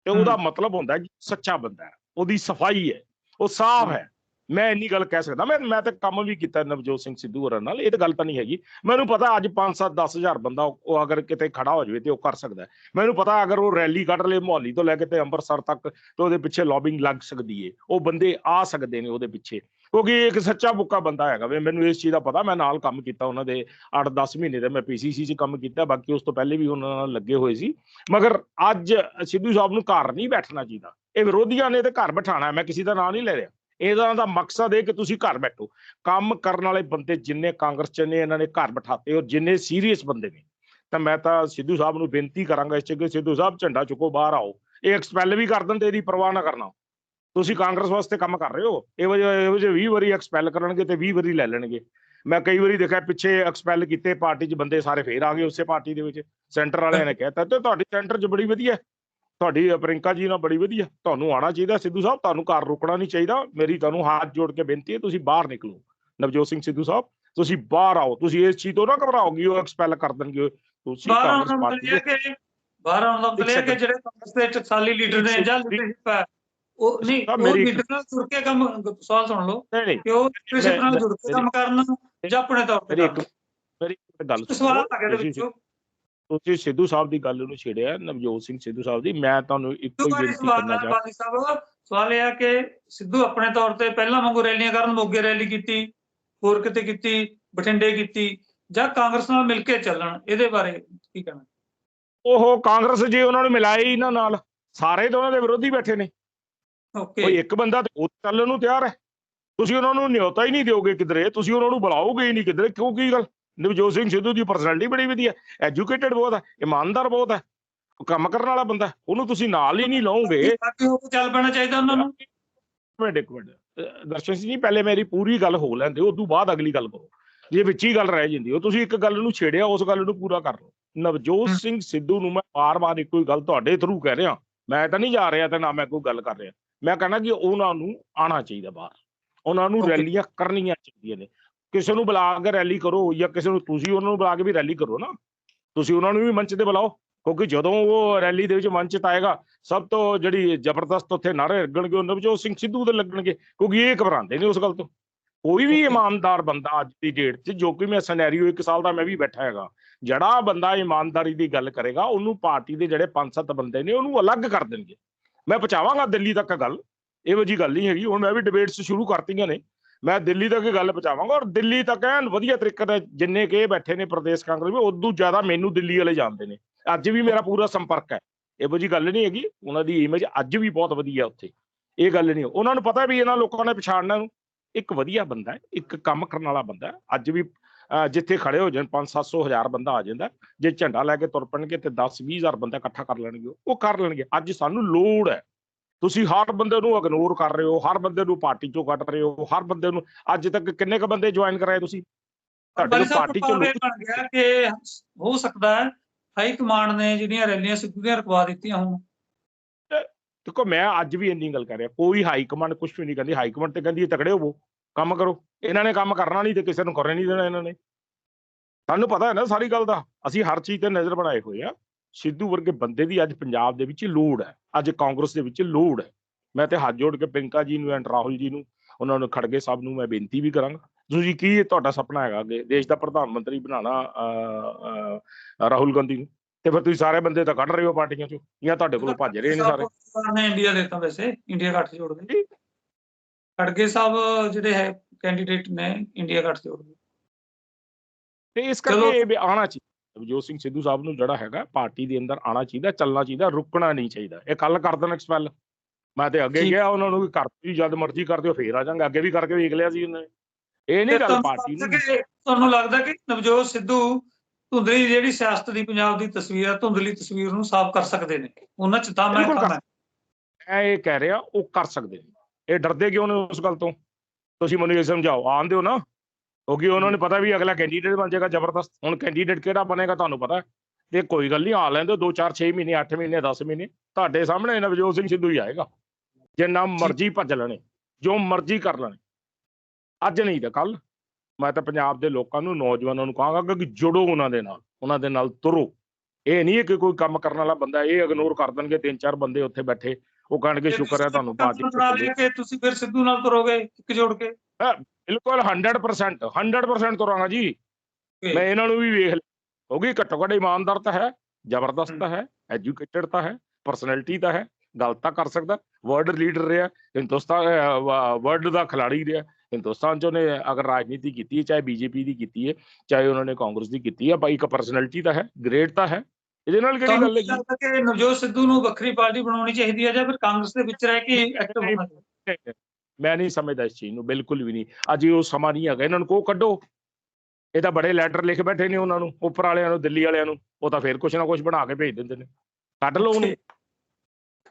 ਤੇ ਉਹਦਾ ਮਤਲਬ ਹੁੰਦਾ ਕਿ ਸੱਚਾ ਬੰਦਾ ਹੈ। ਉਹਦੀ ਸਫ਼ਾਈ ਹੈ ਉਹ ਸਾਫ਼ ਹੈ। ਮੈਂ ਇੰਨੀ ਗੱਲ ਕਹਿ ਸਕਦਾ ਮੈਂ ਮੈਂ ਤਾਂ ਕੰਮ ਵੀ ਕੀਤਾ ਨਵਜੋਤ ਸਿੰਘ ਸਿੱਧੂ ਹੋਰਾਂ ਨਾਲ ਇਹ ਤਾਂ ਗੱਲ ਤਾਂ ਨਹੀਂ ਹੈਗੀ। ਮੈਨੂੰ ਪਤਾ ਅੱਜ 5 7 10000 ਬੰਦਾ ਉਹ ਅਗਰ ਕਿਤੇ ਖੜਾ ਹੋ ਜਾਵੇ ਤੇ ਉਹ ਕਰ ਸਕਦਾ। ਮੈਨੂੰ ਪਤਾ ਅਗਰ ਉਹ ਰੈਲੀ ਕੱਢ ਲੇ ਮੁਹੱਲੀ ਤੋਂ ਲੈ ਕੇ ਤੇ ਅੰਮ੍ਰਿਤਸਰ ਤੱਕ ਤੇ ਉਹਦੇ ਪਿੱਛੇ ਲੌਬਿੰਗ ਲੱਗ ਸਕਦੀ ਏ ਉਹ ਬੰਦੇ ਆ ਸਕਦੇ ਨੇ ਉਹਦੇ ਪਿੱਛੇ। ਕਿਉਂਕਿ ਇੱਕ ਸੱਚਾ ਬੁੱਕਾ ਬੰਦਾ ਹੈਗਾ ਵੇ, ਮੈਨੂੰ ਇਸ ਚੀਜ਼ ਦਾ ਪਤਾ, ਮੈਂ ਨਾਲ ਕੰਮ ਕੀਤਾ ਉਹਨਾਂ ਦੇ 8-10 ਮਹੀਨੇ ਦਾ, ਮੈਂ ਪੀਸੀਸੀ 'ਚ ਕੰਮ ਕੀਤਾ, ਬਾਕੀ ਉਸ ਤੋਂ ਪਹਿਲੇ ਵੀ ਉਹਨਾਂ ਨਾਲ ਲੱਗੇ ਹੋਏ ਸੀ। ਮਗਰ ਅੱਜ ਸਿੱਧੂ ਸਾਹਿਬ ਨੂੰ ਘਰ ਨਹੀਂ ਬੈਠਣਾ ਚਾਹੀਦਾ। ਇਹ ਵਿਰੋਧੀਆਂ ਨੇ ਤੇ ਘਰ ਬਿਠਾਣਾ ਮੈਂ ਕਿਸੇ ਦਾ ਨਾਂ ਨਹੀਂ ਲੈ ਰਿਹਾ। ਇਹਦਾ ਦਾ ਮਕਸਦ ਇਹ ਕਿ ਤੁਸੀਂ ਘਰ ਬੈਠੋ। ਕੰਮ ਕਰਨ ਵਾਲੇ ਬੰਦੇ ਜਿੰਨੇ ਕਾਂਗਰਸ ਚ ਨੇ, ਇਹਨਾਂ ਨੇ ਘਰ ਬਿਠਾਤੇ ਔਰ ਜਿੰਨੇ ਸੀਰੀਅਸ ਬੰਦੇ ਨੇ, ਤਾਂ ਮੈਂ ਤਾਂ ਸਿੱਧੂ ਸਾਹਿਬ ਨੂੰ ਬੇਨਤੀ ਕਰਾਂਗਾ ਇਸ ਚ ਕਿ ਸਿੱਧੂ ਸਾਹਿਬ ਝੰਡਾ ਚੁੱਕੋ, ਬਾਹਰ ਆਓ। ਇਹ ਐਕਸਪੈਲ ਵੀ ਕਰ ਦਿੰਦੇ ਇਹਦੀ ਪਰਵਾਹ ਨਾ ਕਰਨਾ। ਤੁਸੀਂ ਕਾਂਗਰਸ ਵਾਸਤੇ ਕੰਮ ਕਰ ਰਹੇ ਹੋ। ਇਹ ਵਜੇ ਇਹੋ ਜਿਹੇ 20 ਵਾਰੀ ਐਕਸਪੈਲ ਕਰਨਗੇ ਤੇ 20 ਵਾਰੀ ਲੈ ਲੈਣਗੇ। ਮੈਂ ਕਈ ਵਾਰੀ ਦੇਖਿਆ ਪਿੱਛੇ ਐਕਸਪੈਲ ਕੀਤੇ ਪਾਰਟੀ 'ਚ ਬੰਦੇ ਸਾਰੇ ਫੇਰ ਆ ਗਏ ਉਸੇ ਪਾਰਟੀ ਦੇ ਵਿੱਚ। ਸੈਂਟਰ ਵਾਲਿਆਂ ਨੇ ਕਹਿਤਾ ਤੇ ਤੁਹਾਡੀ ਸੈਂਟਰ 'ਚ ਬੜੀ ਵਧੀਆ। ਤੁਹਾਡੀ ਪ੍ਰਿੰਕਾ ਜੀ ਨਾਲ ਬੜੀ ਵਧੀਆ। ਤੁਹਾਨੂੰ ਆਣਾ ਚਾਹੀਦਾ ਸਿੱਧੂ ਸਾਹਿਬ ਤੁਹਾਨੂੰ ਘਰ ਰੁਕਣਾ ਨਹੀਂ ਚਾਹੀਦਾ। ਮੇਰੀ ਤੁਹਾਨੂੰ ਹੱਥ ਜੋੜ ਕੇ ਬੇਨਤੀ ਹੈ ਤੁਸੀਂ ਬਾਹਰ ਨਿਕਲੋ। ਨਵਜੋਤ ਸਿੰਘ ਸਿੱਧੂ ਸਾਹਿਬ ਤੁਸੀਂ ਬਾਹਰ ਆਓ। ਤੁਸੀਂ ਇਸ ਚੀਜ਼ ਤੋਂ ਨਾ ਘਬਰਾਓਗੇ ਉਹ ਐਕਸਪੈਲ ਕਰ ਦੇਣਗੇ। ਤੁਸੀਂ ਬਾਹਰ ਕਾਂਗਰਸ ਆਉਣ ਦਾ ਪਾਰਟੀ ਕਿ ਬਾਹਰ ਆਉਣ ਦਾ ਮਤਲਬ ਇਹ ਕਿ. ਜਿਹੜੇ ਕਾਂਗਰਸ ਦੇ ਟਕਸਾਲੀ ਲੀਡਰ ਨੇ ਜਾਂ ਲੀਡਰਸ਼ਿਪ ਹੈ। ਉਹ ਨਹੀਂ ਉਹ ਲੀਡਰ ਨਾਲ ਜੁੜ ਕੇ ਕੰਮ ਸਵਾਲ ਸੁਣ ਲਓ। ਕਿ ਉਹ ਲੀਡਰਸ਼ਿਪ ਨਾਲ ਜੁੜ ਕੇ ਕੰਮ ਕਰਨ ਜਾਂ ਆਪਣੇ ਤੌਰ ਤੇ ਕਰਨ। ਮੇਰੀ ਗੱਲ ਸਵਾਲ ਦੇ ਵਿੱਚੋਂ। ਤੁਸੀਂ ਸਿੱਧੂ ਸਾਹਿਬ ਦੀ ਗੱਲ ਨੂੰ ਛੇੜਿਆ ਨਵਜੋਤ ਸਿੰਘ ਸਿੱਧੂ ਸਾਹਿਬ ਦੀ। ਮੈਂ ਤੁਹਾਨੂੰ ਇੱਕੋ ਹੀ ਬੇਨਤੀ ਕਰਨਾ ਚਾਹੁੰਦਾ। ਸਵਾਲ ਇਹ ਕਿ ਸਿੱਧੂ ਆਪਣੇ ਤੌਰ ਤੇ ਪਹਿਲਾਂ ਵਾਂਗੂ ਰੈਲੀਆਂ ਕਰਨ ਮੋਗੇ ਰੈਲੀ ਕੀਤੀ ਹੋਰ ਕਿਤੇ ਕੀਤੀ ਬਠਿੰਡੇ ਕੀਤੀ ਜਾਂ ਕਾਂਗਰਸ ਨਾਲ ਮਿਲ ਕੇ ਚੱਲਣ ਇਹਦੇ ਬਾਰੇ ਕੀ ਕਹਿਣਾ? ਉਹ ਕਾਂਗਰਸ ਜੇ ਉਹਨਾਂ ਨੂੰ ਮਿਲਾਏ ਇਹਨਾਂ ਨਾਲ ਸਾਰੇ ਤਾਂ ਉਹਨਾਂ ਦੇ ਵਿਰੋਧੀ ਬੈਠੇ ਨੇ। ਕੋਈ ਓਕੇ ਇੱਕ ਬੰਦਾ ਤੇ ਉਹ ਚੱਲਣ ਨੂੰ ਤਿਆਰ ਹੈ। ਤੁਸੀਂ ਉਹਨਾਂ ਨੂੰ ਨਿਯੋਤਾ ਹੀ ਨਹੀਂ ਦਿਓਗੇ ਕਿਧਰੇ ਤੁਸੀਂ ਉਹਨਾਂ ਨੂੰ ਬੁਲਾਓਗੇ ਹੀ ਨਹੀਂ ਕਿਧਰੇ। ਕਿਉਂ ਕੀ ਗੱਲ? ਨਵਜੋਤ ਸਿੰਘ ਸਿੱਧੂ ਦੀ ਪਰਸਨੈਲਿਟੀ ਬੜੀ ਵਧੀਆ ਐਜੂਕੇਟਿਡ ਬਹੁਤ ਹੈ ਇਮਾਨਦਾਰ ਬਹੁਤ ਹੈ। ਉਹ ਕੰਮ ਕਰਨ ਵਾਲਾ ਬੰਦਾ ਹੈ। ਉਹਨੂੰ ਤੁਸੀਂ ਨਾਲ ਹੀ ਨਹੀਂ ਲਾਓਗੇ ਬਾਕੀ ਉਹ ਚੱਲ ਪੈਣਾ ਚਾਹੀਦਾ ਉਹਨਾਂ ਨੂੰ। ਮਿੰਟ ਇੱਕ ਮਿੰਟ। ਅਹ ਦਰਸ਼ਨ ਸਿੰਘ ਜੀ ਪਹਿਲੇ ਮੇਰੀ ਪੂਰੀ ਗੱਲ ਹੋ ਲੈਂਦੇ ਉਸ ਤੋਂ ਬਾਅਦ ਅਗਲੀ ਗੱਲ ਕਰੋ। ਜੇ ਵਿੱਚ ਹੀ ਗੱਲ ਰਹਿ ਜਾਂਦੀ ਉਹ ਤੁਸੀਂ ਇੱਕ ਗੱਲ ਨੂੰ ਛੇੜਿਆ ਉਸ ਗੱਲ ਨੂੰ ਪੂਰਾ ਕਰ ਲਓ। ਨਵਜੋਤ ਹਮ। ਸਿੰਘ ਸਿੱਧੂ ਨੂੰ ਮੈਂ ਬਾਰ-ਬਾਰ ਇੱਕੋ ਹੀ ਗੱਲ ਤੁਹਾਡੇ ਥਰੂ ਕਹਿ ਰਿਹਾ। ਮੈਂ ਤਾਂ ਨਹੀਂ ਜਾ ਰਿਹਾ ਤੇ ਨਾ ਮੈਂ ਕੋਈ ਗੱਲ ਕਰ ਰਿਹਾ। ਮੈਂ ਕਹਿੰਦਾ ਕਿ ਉਹਨਾਂ ਨੂੰ ਆਣਾ ਚਾਹੀਦਾ ਬਾਹਰ। ਉਹਨਾਂ ਨੂੰ. ਰੈਲੀਆਂ ਕਰਨੀਆਂ ਚਾਹੀਦੀਆਂ ਨੇ। ਕਿਸੇ ਨੂੰ ਬੁਲਾ ਕੇ ਰੈਲੀ ਕਰੋ ਜਾਂ ਕਿਸੇ ਨੂੰ ਤੁਸੀਂ ਉਹਨਾਂ ਨੂੰ ਬੁਲਾ ਕੇ ਵੀ ਰੈਲੀ ਕਰੋ ਨਾ। ਤੁਸੀਂ ਉਹਨਾਂ ਨੂੰ ਵੀ ਮੰਚ ਤੇ ਬੁਲਾਓ ਕਿਉਂਕਿ ਜਦੋਂ ਉਹ ਰੈਲੀ ਦੇ ਵਿੱਚ ਮੰਚ 'ਤੇ ਆਏਗਾ ਸਭ ਤੋਂ ਜਿਹੜੀ ਜ਼ਬਰਦਸਤ ਉੱਥੇ ਨਾਰੇ ਲੱਗਣਗੇ ਉਹ ਨਵਜੋਤ ਸਿੰਘ ਸਿੱਧੂ ਦੇ ਲੱਗਣਗੇ ਕਿਉਂਕਿ ਇਹ ਘਬਰਾਉਂਦੇ ਨੇ ਉਸ ਗੱਲ ਤੋਂ। ਕੋਈ ਵੀ. ਇਮਾਨਦਾਰ ਬੰਦਾ ਅੱਜ ਦੀ ਡੇਟ 'ਚ ਜੋ ਕਿ ਮੈਂ ਸਿਨੈਰੀਓ ਇੱਕ ਸਾਲ ਦਾ ਮੈਂ ਵੀ ਬੈਠਾ ਹੈਗਾ ਜਿਹੜਾ ਬੰਦਾ ਇਮਾਨਦਾਰੀ ਦੀ ਗੱਲ ਕਰੇਗਾ ਉਹਨੂੰ ਪਾਰਟੀ ਦੇ ਜਿਹੜੇ ਪੰਜ ਸੱਤ ਬੰਦੇ ਨੇ ਉਹਨੂੰ ਅਲੱਗ ਕਰ ਦੇਣਗੇ। ਮੈਂ ਪਹੁੰਚਾਵਾਂਗਾ ਦਿੱਲੀ ਤੱਕ ਗੱਲ, ਇਹੋ ਜੀ ਗੱਲ ਨਹੀਂ ਹੈਗੀ, ਹੁਣ ਮੈਂ ਵੀ ਡਿਬੇਟਸ ਸ਼ੁਰੂ ਕਰਤੀਆਂ ਨੇ, ਮੈਂ ਦਿੱਲੀ ਤੱਕ ਗੱਲ ਪਹੁੰਚਾਵਾਂਗਾ ਔਰ ਦਿੱਲੀ ਤੱਕ ਐਨ ਵਧੀਆ ਤਰੀਕੇ ਨਾਲ ਜਿੰਨੇ ਕਿ ਬੈਠੇ ਨੇ ਪ੍ਰਦੇਸ਼ ਕਾਂਗਰਸ ਵੀ, ਉਦੋਂ ਜ਼ਿਆਦਾ ਮੈਨੂੰ ਦਿੱਲੀ ਵਾਲੇ ਜਾਣਦੇ ਨੇ, ਅੱਜ ਵੀ ਮੇਰਾ ਪੂਰਾ ਸੰਪਰਕ ਹੈ, ਇਹੋ ਜੀ ਗੱਲ ਨਹੀਂ ਹੈਗੀ, ਉਹਨਾਂ ਦੀ ਇਮੇਜ ਅੱਜ ਵੀ ਬਹੁਤ ਵਧੀਆ ਉੱਥੇ, ਇਹ ਗੱਲ ਨਹੀਂ, ਉਹਨਾਂ ਨੂੰ ਪਤਾ ਵੀ ਇਹਨਾਂ ਲੋਕਾਂ ਨੇ ਪਛਾਣਨਾ ਨੂੰ, ਇੱਕ ਵਧੀਆ ਬੰਦਾ ਹੈ, ਇੱਕ ਕੰਮ ਕਰਨ ਵਾਲਾ ਬੰਦਾ ਹੈ, ਅੱਜ ਵੀ ਜਿੱਥੇ ਖੜੇ ਹੋ ਜਾਣ 5-700 ਹਜ਼ਾਰ ਬੰਦਾ ਆ ਜਾਂਦਾ। ਜੇ ਝੰਡਾ ਲੈ ਕੇ ਤੁਰ ਪੈਣਗੇ ਤੇ 10-20 ਹਜ਼ਾਰ ਬੰਦਾ ਇਕੱਠਾ ਕਰ ਲੈਣਗੇ। ਉਹ। ਕਰ ਲੈਣਗੇ। ਅੱਜ ਸਾਨੂੰ ਲੋੜ ਹੈ। ਤੁਸੀਂ ਹਰ ਬੰਦੇ ਨੂੰ ਇਗਨੋਰ ਕਰ ਰਹੇ ਹੋ ਹਰ ਬੰਦੇ ਨੂੰ ਪਾਰਟੀ ਚੋਂ ਕੱਢ ਰਹੇ ਹੋ ਹਰ ਬੰਦੇ ਨੂੰ ਅੱਜ ਤੱਕ ਕਿੰਨੇ ਕ ਬੰਦੇ ਜੁਆਇਨ ਕਰਾਏ ਤੁਸੀਂ? ਤੁਹਾਡੇ ਪਾਰਟੀ ਚੋਂ ਇਹ ਬਣ ਗਿਆ ਕਿ ਹੋ ਸਕਦਾ ਹੈ ਹਾਈ ਕਮਾਂਡ ਨੇ ਜਿਹੜੀਆਂ ਰੈਲੀਆਂ ਸਿੱਧੂ ਦੀਆਂ ਰਖਵਾ ਦਿੱਤੀਆਂ ਹੁਣ। ਦੇਖੋ ਮੈਂ ਅੱਜ ਵੀ ਇੰਨੀ ਗੱਲ ਕਰ ਰਿਹਾ। ਕੋਈ ਹਾਈ ਕਮਾਂਡ ਕੁਝ ਵੀ ਨਹੀਂ ਕਹਿੰਦੀ। ਹਾਈ ਕਮਾਂਡ ਤੇ ਕਹਿੰਦੀ ਤਕੜੇ ਹੋਵੋ। ਕੰਮ ਕਰੋ। ਇਹਨਾਂ ਨੇ ਕੰਮ ਕਰਨਾ ਨਹੀਂ ਤੇ ਕਿਸੇ ਨੂੰ ਕਰਨ ਨਹੀਂ ਦੇਣਾ ਇਹਨਾਂ ਨੇ। ਸਾਨੂੰ ਪਤਾ ਹੈ ਨਾ ਸਾਰੀ ਗੱਲ ਦਾ ਅਸੀਂ ਹਰ ਚੀਜ਼ ਤੇ ਨਜ਼ਰ ਬਣਾਏ ਹੋਏ ਆ। ਸਿੱਧੂ ਵਰਗੇ ਬੰਦੇ ਦੀ ਅੱਜ ਪੰਜਾਬ ਦੇ ਵਿੱਚ ਲੋੜ ਹੈ ਅੱਜ ਕਾਂਗਰਸ ਦੇ ਵਿੱਚ ਲੋੜ ਹੈ। ਮੈਂ ਤੇ ਹੱਥ ਜੋੜ ਕੇ ਪਿੰਕਾ ਜੀ ਨੂੰ ਐਂਡ ਰਾਹੁਲ ਜੀ ਨੂੰ ਉਹਨਾਂ ਨੂੰ ਖੜਗੇ ਸਾਹਿਬ ਨੂੰ ਮੈਂ ਬੇਨਤੀ ਵੀ ਕਰਾਂਗਾ। ਤੁਸੀਂ ਕੀ ਤੁਹਾਡਾ ਸੁਪਨਾ ਹੈਗਾ ਅੱਗੇ ਦੇਸ਼ ਦਾ ਪ੍ਰਧਾਨ ਮੰਤਰੀ ਬਣਾਉਣਾ ਅਹ, ਰਾਹੁਲ ਗਾਂਧੀ ਨੂੰ? ਤੇ ਫਿਰ ਤੁਸੀਂ ਸਾਰੇ ਬੰਦੇ ਤਾਂ ਕੱਢ ਰਹੇ ਹੋ ਪਾਰਟੀਆਂ ਚੋਂ ਜਾਂ ਤੁਹਾਡੇ ਕੋਲੋਂ ਭੱਜ ਰਹੇ ਨੇ ਸਾਰੇ? ਸਾਹਿਬ ਨੇ ਇੰਡੀਆ ਵੈਸੇ ਇੰਡੀਆ ਘੱਟ ਜੋੜ ਖੜਗੇ ਸਾਹਿਬ ਜਿਹੜੇ ਹੈ ਕੈਂਡੀਡੇਟ ਨੇ ਇੰਡੀਆ ਘੱਟ ਜੋੜ ਤੇ ਇਸ। ਕਰਕੇ ਇਹ ਵੀ ਆਉਣਾ ਚਾਹੀਦਾ। ਨਵਜੋਤ ਸਿੰਘ ਸਿੱਧੂ ਸਾਹਿਬ ਨੂੰ ਜਿਹੜਾ ਹੈਗਾ ਪਾਰਟੀ ਦੇ ਅੰਦਰ ਆਉਣਾ ਚਾਹੀਦਾ ਚੱਲਣਾ ਚਾਹੀਦਾ ਰੁਕਣਾ ਨਹੀਂ ਚਾਹੀਦਾ। ਇਹ ਕੱਲ ਕਰ ਦੇਣ ਐਕਸਪੈਲ ਮੈਂ ਤੇ ਅੱਗੇ। ਗਿਆ ਉਹਨਾਂ ਨੂੰ ਵੀ ਕਰ ਤੁਸੀਂ ਜਦ ਮਰਜ਼ੀ ਕਰ ਦਿਓ ਫੇਰ ਆ ਜਾਾਂਗੇ। ਅੱਗੇ ਵੀ ਕਰਕੇ ਵੇਖ ਲਿਆ ਸੀ ਉਹਨਾਂ। ਨੇ ਇਹ ਨਹੀਂ ਗੱਲ ਪਾਰਟੀ ਨੂੰ। ਤੁਹਾਨੂੰ ਲੱਗਦਾ ਕਿ ਨਵਜੋਤ ਸਿੱਧੂ ਧੁੰਦਲੀ ਜਿਹੜੀ ਸਿਆਸਤ ਦੀ ਪੰਜਾਬ ਦੀ ਤਸਵੀਰ ਹੈ ਧੁੰਦਲੀ ਤਸਵੀਰ ਨੂੰ ਸਾਫ਼ ਕਰ ਸਕਦੇ ਨੇ? ਉਹਨਾਂ ਚ ਤਾਂ ਮੈਂ ਇਹ ਕਹਿ ਰਿਹਾ ਉਹ ਕਰ ਸਕਦੇ ਨੇ। ਇਹ ਡਰਦੇ ਕਿਉਂ ਨੇ ਉਸ ਗੱਲ ਤੋਂ? ਤੁਸੀਂ ਮੈਨੂੰ ਇਹ ਸਮਝਾਓ ਆਉਣ ਦਿਓ ਨਾ। ਕਿਉਂਕਿ ਉਹਨਾਂ ਨੂੰ ਪਤਾ ਵੀ ਅਗਲਾ ਕੈਂਡੀਡੇਟ ਬਣ ਜਾਏਗਾ ਜ਼ਬਰਦਸਤ। ਹੁਣ ਕੈਂਡੀਡੇਟ ਕਿਹੜਾ ਬਣੇਗਾ ਤੁਹਾਨੂੰ ਪਤਾ? ਹੈ। ਤੇ ਕੋਈ ਗੱਲ ਨਹੀਂ ਆ ਲੈਂਦੇ 2 4 6 ਮਹੀਨੇ 8 ਮਹੀਨੇ 10 ਮਹੀਨੇ। ਤੁਹਾਡੇ ਸਾਹਮਣੇ ਨਵਜੋਤ ਸਿੰਘ ਸਿੱਧੂ ਹੀ ਆਏਗਾ। ਜਿੰਨਾ ਮਰਜ਼ੀ ਭੱਜ ਲੈਣੇ ਜੋ ਮਰਜ਼ੀ ਕਰ ਲੈਣੇ। ਅੱਜ ਨਹੀਂ ਤਾਂ ਕੱਲ ਮੈਂ ਤਾਂ ਪੰਜਾਬ ਦੇ ਲੋਕਾਂ ਨੂੰ ਨੌਜਵਾਨਾਂ ਨੂੰ ਕਹਾਂਗਾ ਕਿ ਜੁੜੋ ਉਹਨਾਂ ਦੇ ਨਾਲ ਉਹਨਾਂ ਦੇ ਨਾਲ ਤੁਰੋ। ਇਹ ਨਹੀਂ ਹੈ ਕਿ ਕੋਈ ਕੰਮ ਕਰਨ ਵਾਲਾ ਬੰਦਾ ਇਹ ਇਗਨੋਰ ਕਰ ਦੇਣਗੇ ਤਿੰਨ ਚਾਰ ਬੰਦੇ ਉੱਥੇ ਬੈਠੇ। ਉਹ ਕਹਿਣਗੇ ਸ਼ੁਕਰ ਹੈ ਤੁਹਾਨੂੰ ਲਿਆ ਕਿ ਤੁਸੀਂ ਫਿਰ ਸਿੱਧੂ ਨਾਲ ਤੁਰੋਗੇ ਇੱਕ ਜੋੜ ਕੇ? ਬਿਲਕੁਲ 100% 100% ਤੁਰਾਂਗਾ ਜੀ। ਮੈਂ ਇਹਨਾਂ ਨੂੰ ਵੀ ਵੇਖ ਲਿਆ ਕਿਉਂਕਿ ਘੱਟੋ ਘੱਟ ਇਮਾਨਦਾਰ ਤਾਂ ਹੈ ਜ਼ਬਰਦਸਤ ਤਾਂ ਹੈ। ਐਜੂਕੇਟਡ ਤਾਂ ਹੈ ਪਰਸਨੈਲਿਟੀ ਤਾਂ ਹੈ ਗੱਲ ਤਾਂ ਕਰ ਸਕਦਾ ਵਰਲਡ ਲੀਡਰ ਰਿਹਾ ਹਿੰਦੁਸਤਾਨ ਵਰਲਡ ਦਾ ਖਿਲਾੜੀ ਰਿਹਾ ਹਿੰਦੁਸਤਾਨ ਚ ਉਹਨੇ ਅਗਰ ਰਾਜਨੀਤੀ ਕੀਤੀ ਹੈ ਚਾਹੇ ਬੀਜੇਪੀ ਦੀ ਕੀਤੀ ਹੈ ਚਾਹੇ ਉਹਨਾਂ ਨੇ ਕਾਂਗਰਸ ਦੀ ਕੀਤੀ ਹੈ ਭਾਈ ਇੱਕ ਪਰਸਨੈਲਿਟੀ ਤਾਂ ਹੈ ਗ੍ਰੇਟ ਤਾਂ ਹੈ। ਇਹਦੇ ਨਾਲ ਕਿਹੜੀ ਗੱਲ ਹੈ ਕਿ ਨਵਜੋਤ ਸਿੱਧੂ ਨੂੰ ਵੱਖਰੀ ਪਾਰਟੀ ਬਣਾਉਣੀ ਚਾਹੀਦੀ ਹੈ ਜਾਂ ਫਿਰ ਕਾਂਗਰਸ ਦੇ ਵਿੱਚ ਰਹਿ ਕੇ ਐਕਟਿਵ ਹੋਣਾ ਚਾਹੀਦਾ? ਮੈਂ ਨਹੀਂ ਸਮਝਦਾ ਇਸ ਚੀਜ਼ ਨੂੰ ਬਿਲਕੁਲ ਵੀ ਨਹੀਂ। ਅਜੇ ਉਹ ਸਮਾਂ ਨਹੀਂ ਹੈਗਾ। ਇਹਨਾਂ ਨੂੰ ਕੋ ਕੱਢੋ? ਇਹ ਤਾਂ ਬੜੇ ਲੈਟਰ ਲਿਖ ਬੈਠੇ ਨੇ ਉਹਨਾਂ ਨੂੰ ਉੱਪਰ ਵਾਲਿਆਂ ਨੂੰ ਦਿੱਲੀ ਵਾਲਿਆਂ ਨੂੰ। ਉਹ ਤਾਂ ਫੇਰ ਕੁਛ ਨਾ ਕੁਛ ਬਣਾ ਕੇ ਭੇਜ ਦਿੰਦੇ ਨੇ। ਕੱਢ ਲਓ ਉਹਨੂੰ।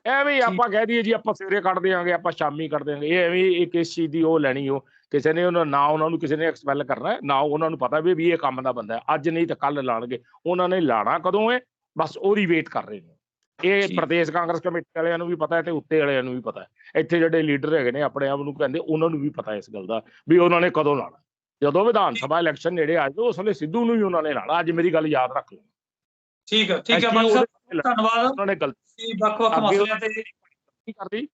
ਐਵੇਂ ਹੀ ਆਪਾਂ ਕਹਿ ਦਈਏ ਜੀ ਆਪਾਂ ਸਵੇਰੇ ਕੱਢ ਦਿਆਂਗੇ ਆਪਾਂ ਸ਼ਾਮੀ ਕੱਢ ਦਿਆਂਗੇ। ਇਹ ਐਵੇਂ ਹੀ ਇੱਕ ਇਸ ਚੀਜ਼ ਦੀ ਉਹ ਲੈਣੀ ਉਹ। ਕਿਸੇ ਨੇ ਉਹਨਾਂ ਨਾ ਉਹਨਾਂ ਨੂੰ ਕਿਸੇ ਨੇ ਐਕਸਪੈਲ ਕਰਨਾ ਹੈ, ਨਾ ਉਹਨਾਂ ਨੂੰ ਪਤਾ ਵੀ ਵੀ ਇਹ ਕੰਮ ਦਾ ਬੰਦਾ ਹੈ। ਅੱਜ ਨਹੀਂ ਤਾਂ ਕੱਲ ਲਾਣਗੇ। ਉਹਨਾਂ ਨੇ ਲਾਣਾ ਕਦੋਂ ਹੈ? ਬਸ ਉਹਦੀ ਵੇਟ ਕਰ ਰਹੇ ਨੇ। ਇਹ। ਪ੍ਰਦੇਸ਼ ਕਾਂਗਰਸ ਕਮੇਟੀ ਵਾਲਿਆਂ ਨੂੰ ਵੀ ਪਤਾ ਹੈ ਤੇ ਉੱਤੇ ਵਾਲਿਆਂ ਨੂੰ ਵੀ ਪਤਾ ਹੈ। ਇੱਥੇ ਜਿਹੜੇ ਲੀਡਰ ਹੈਗੇ ਨੇ ਆਪਣੇ ਆਪ ਨੂੰ ਕਹਿੰਦੇ ਉਹਨਾਂ ਨੂੰ ਵੀ ਪਤਾ ਇਸ ਗੱਲ ਦਾ ਵੀ ਉਹਨਾਂ ਨੇ ਕਦੋਂ ਲਾਣਾ ਜਦੋਂ ਵਿਧਾਨ ਸਭਾ ਇਲੈਕਸ਼ਨ ਨੇੜੇ ਆ ਜਾਓ ਉਸ ਵੇਲੇ ਸਿੱਧੂ ਨੂੰ ਹੀ ਉਹਨਾਂ ਨੇ ਲਾਣਾ ਅੱਜ ਮੇਰੀ ਗੱਲ ਯਾਦ ਰੱਖ ਲਓ। ਠੀਕ ਹੈ ਠੀਕ ਹੈ ਬਾਲੀ ਸਾਹਿਬ ਧੰਨਵਾਦ। ਉਹਨਾਂ ਨੇ ਗਲਤੀ ਵੱਖ-ਵੱਖ ਮਸਲਿਆਂ ਤੇ ਨਹੀਂ ਕਰਦੀ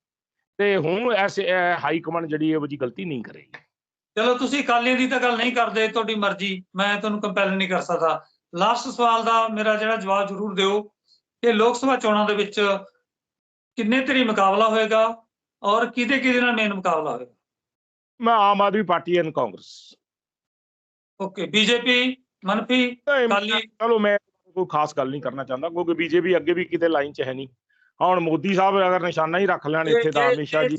ਤੇ ਹੁਣ ਐਸੇ ਹਾਈ ਕਮਾਂਡ ਜਿਹੜੀ ਇਹੋ ਜੀ ਗਲਤੀ ਨਹੀਂ ਕਰੇਗੀ। ਚਲੋ ਤੁਸੀਂ ਅਕਾਲੀਆਂ ਦੀ ਤਾਂ ਗੱਲ ਨਹੀਂ ਕਰਦੇ ਤੁਹਾਡੀ ਮਰਜ਼ੀ। ਮੈਂ ਤੁਹਾਨੂੰ ਕੰਪੈਲ ਨਹੀਂ ਕਰ ਸਕਦਾ। ਲਾਸਟ ਸਵਾਲ ਦਾ ਮੇਰਾ ਜਿਹੜਾ ਜਵਾਬ ਜ਼ਰੂਰ ਦਿਓ ਕਿ ਲੋਕ ਸਭਾ ਚੋਣਾਂ ਦੇ ਵਿੱਚ ਕਿੰਨੇ ਧਿਰੀ ਮੁਕਾਬਲਾ ਹੋਏਗਾ ਔਰ ਕਿਹਦੇ ਕਿਹਦੇ ਨਾਲ ਮੇਨ ਮੁਕਾਬਲਾ ਹੋਏਗਾ? ਮੈਂ Aam Aadmi Party and Congress. Okay BJP ਮਨਫੀ ਨਹੀਂ, ਅਕਾਲੀ। ਚਲੋ ਮੈਂ ਕੋਈ ਖਾਸ ਗੱਲ ਨਹੀਂ ਕਰਨਾ ਚਾਹੁੰਦਾ ਕਿਉਂਕਿ ਬੀਜੇਪੀ ਅੱਗੇ ਵੀ ਕਿਤੇ ਲਾਈਨ 'ਚ ਹੈ ਨਹੀਂ। ਹੁਣ ਮੋਦੀ ਸਾਹਿਬ ਅਗਰ ਨਿਸ਼ਾਨਾ ਹੀ ਰੱਖ ਲੈਣ ਇੱਥੇ ਤਾਂ ਸ਼ਾਹ ਜੇ-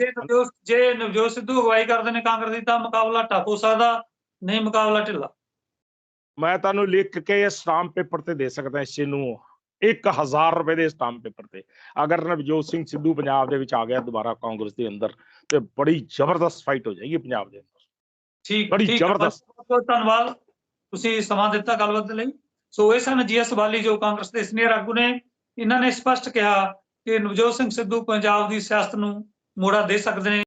ਜੀ ਨਵਜੋਤ ਸਿੱਧੂ ਅਗਵਾਈ ਕਰਦੇ ਨੇ ਕਾਂਗਰਸ ਦੀ ਤਾਂ ਮੁਕਾਬਲਾ ਟਫ ਹੋ ਸਕਦਾ ਨਹੀਂ ਮੁਕਾਬਲਾ ਢਿੱਲਾ। ਮੈਂ ਤੁਹਾਨੂੰ ਲਿਖ ਕੇ ਸਟਾਂਪ ਪੇਪਰ ਤੇ ਦੇ ਸਕਦਾ ਇਸ ਨੂੰ। 1000 ਰੁਪਏ ਦੇ ਸਟਾਂਪ ਪੇਪਰ ਤੇ। ਅਗਰ ਨਵਜੋਤ ਸਿੰਘ ਸਿੱਧੂ ਪੰਜਾਬ ਦੇ ਵਿੱਚ ਆ ਗਿਆ ਦੁਬਾਰਾ ਕਾਂਗਰਸ ਦੇ ਅੰਦਰ ਤੇ ਬੜੀ ਜ਼ਬਰਦਸਤ ਫਾਈਟ ਹੋ ਜਾਏਗੀ ਪੰਜਾਬ ਦੇ ਅੰਦਰ। ਠੀਕ ਬੜੀ ਜ਼ਬਰਦਸਤ। ਬਹੁਤ ਧੰਨਵਾਦ। ਤੁਸੀਂ ਸਮਾਂ ਦਿੱਤਾ ਗੱਲਬਾਤ ਦੇ ਲਈ। ਸੋ ਇਹ ਸਨ ਜੀਐਸ ਵਾਲੀ ਜੋ ਕਾਂਗਰਸ ਦੇ ਸੀਨੀਅਰ ਆਗੂ ਨੇ। ਇਹਨਾਂ ਨੇ ਸਪਸ਼ਟ ਕਿਹਾ ਕਿ ਨਵਜੋਤ ਸਿੰਘ ਸਿੱਧੂ ਪੰਜਾਬ ਦੀ ਸਿਆਸਤ ਨੂੰ ਮੋੜਾ ਦੇ ਸਕਦੇ ਨੇ।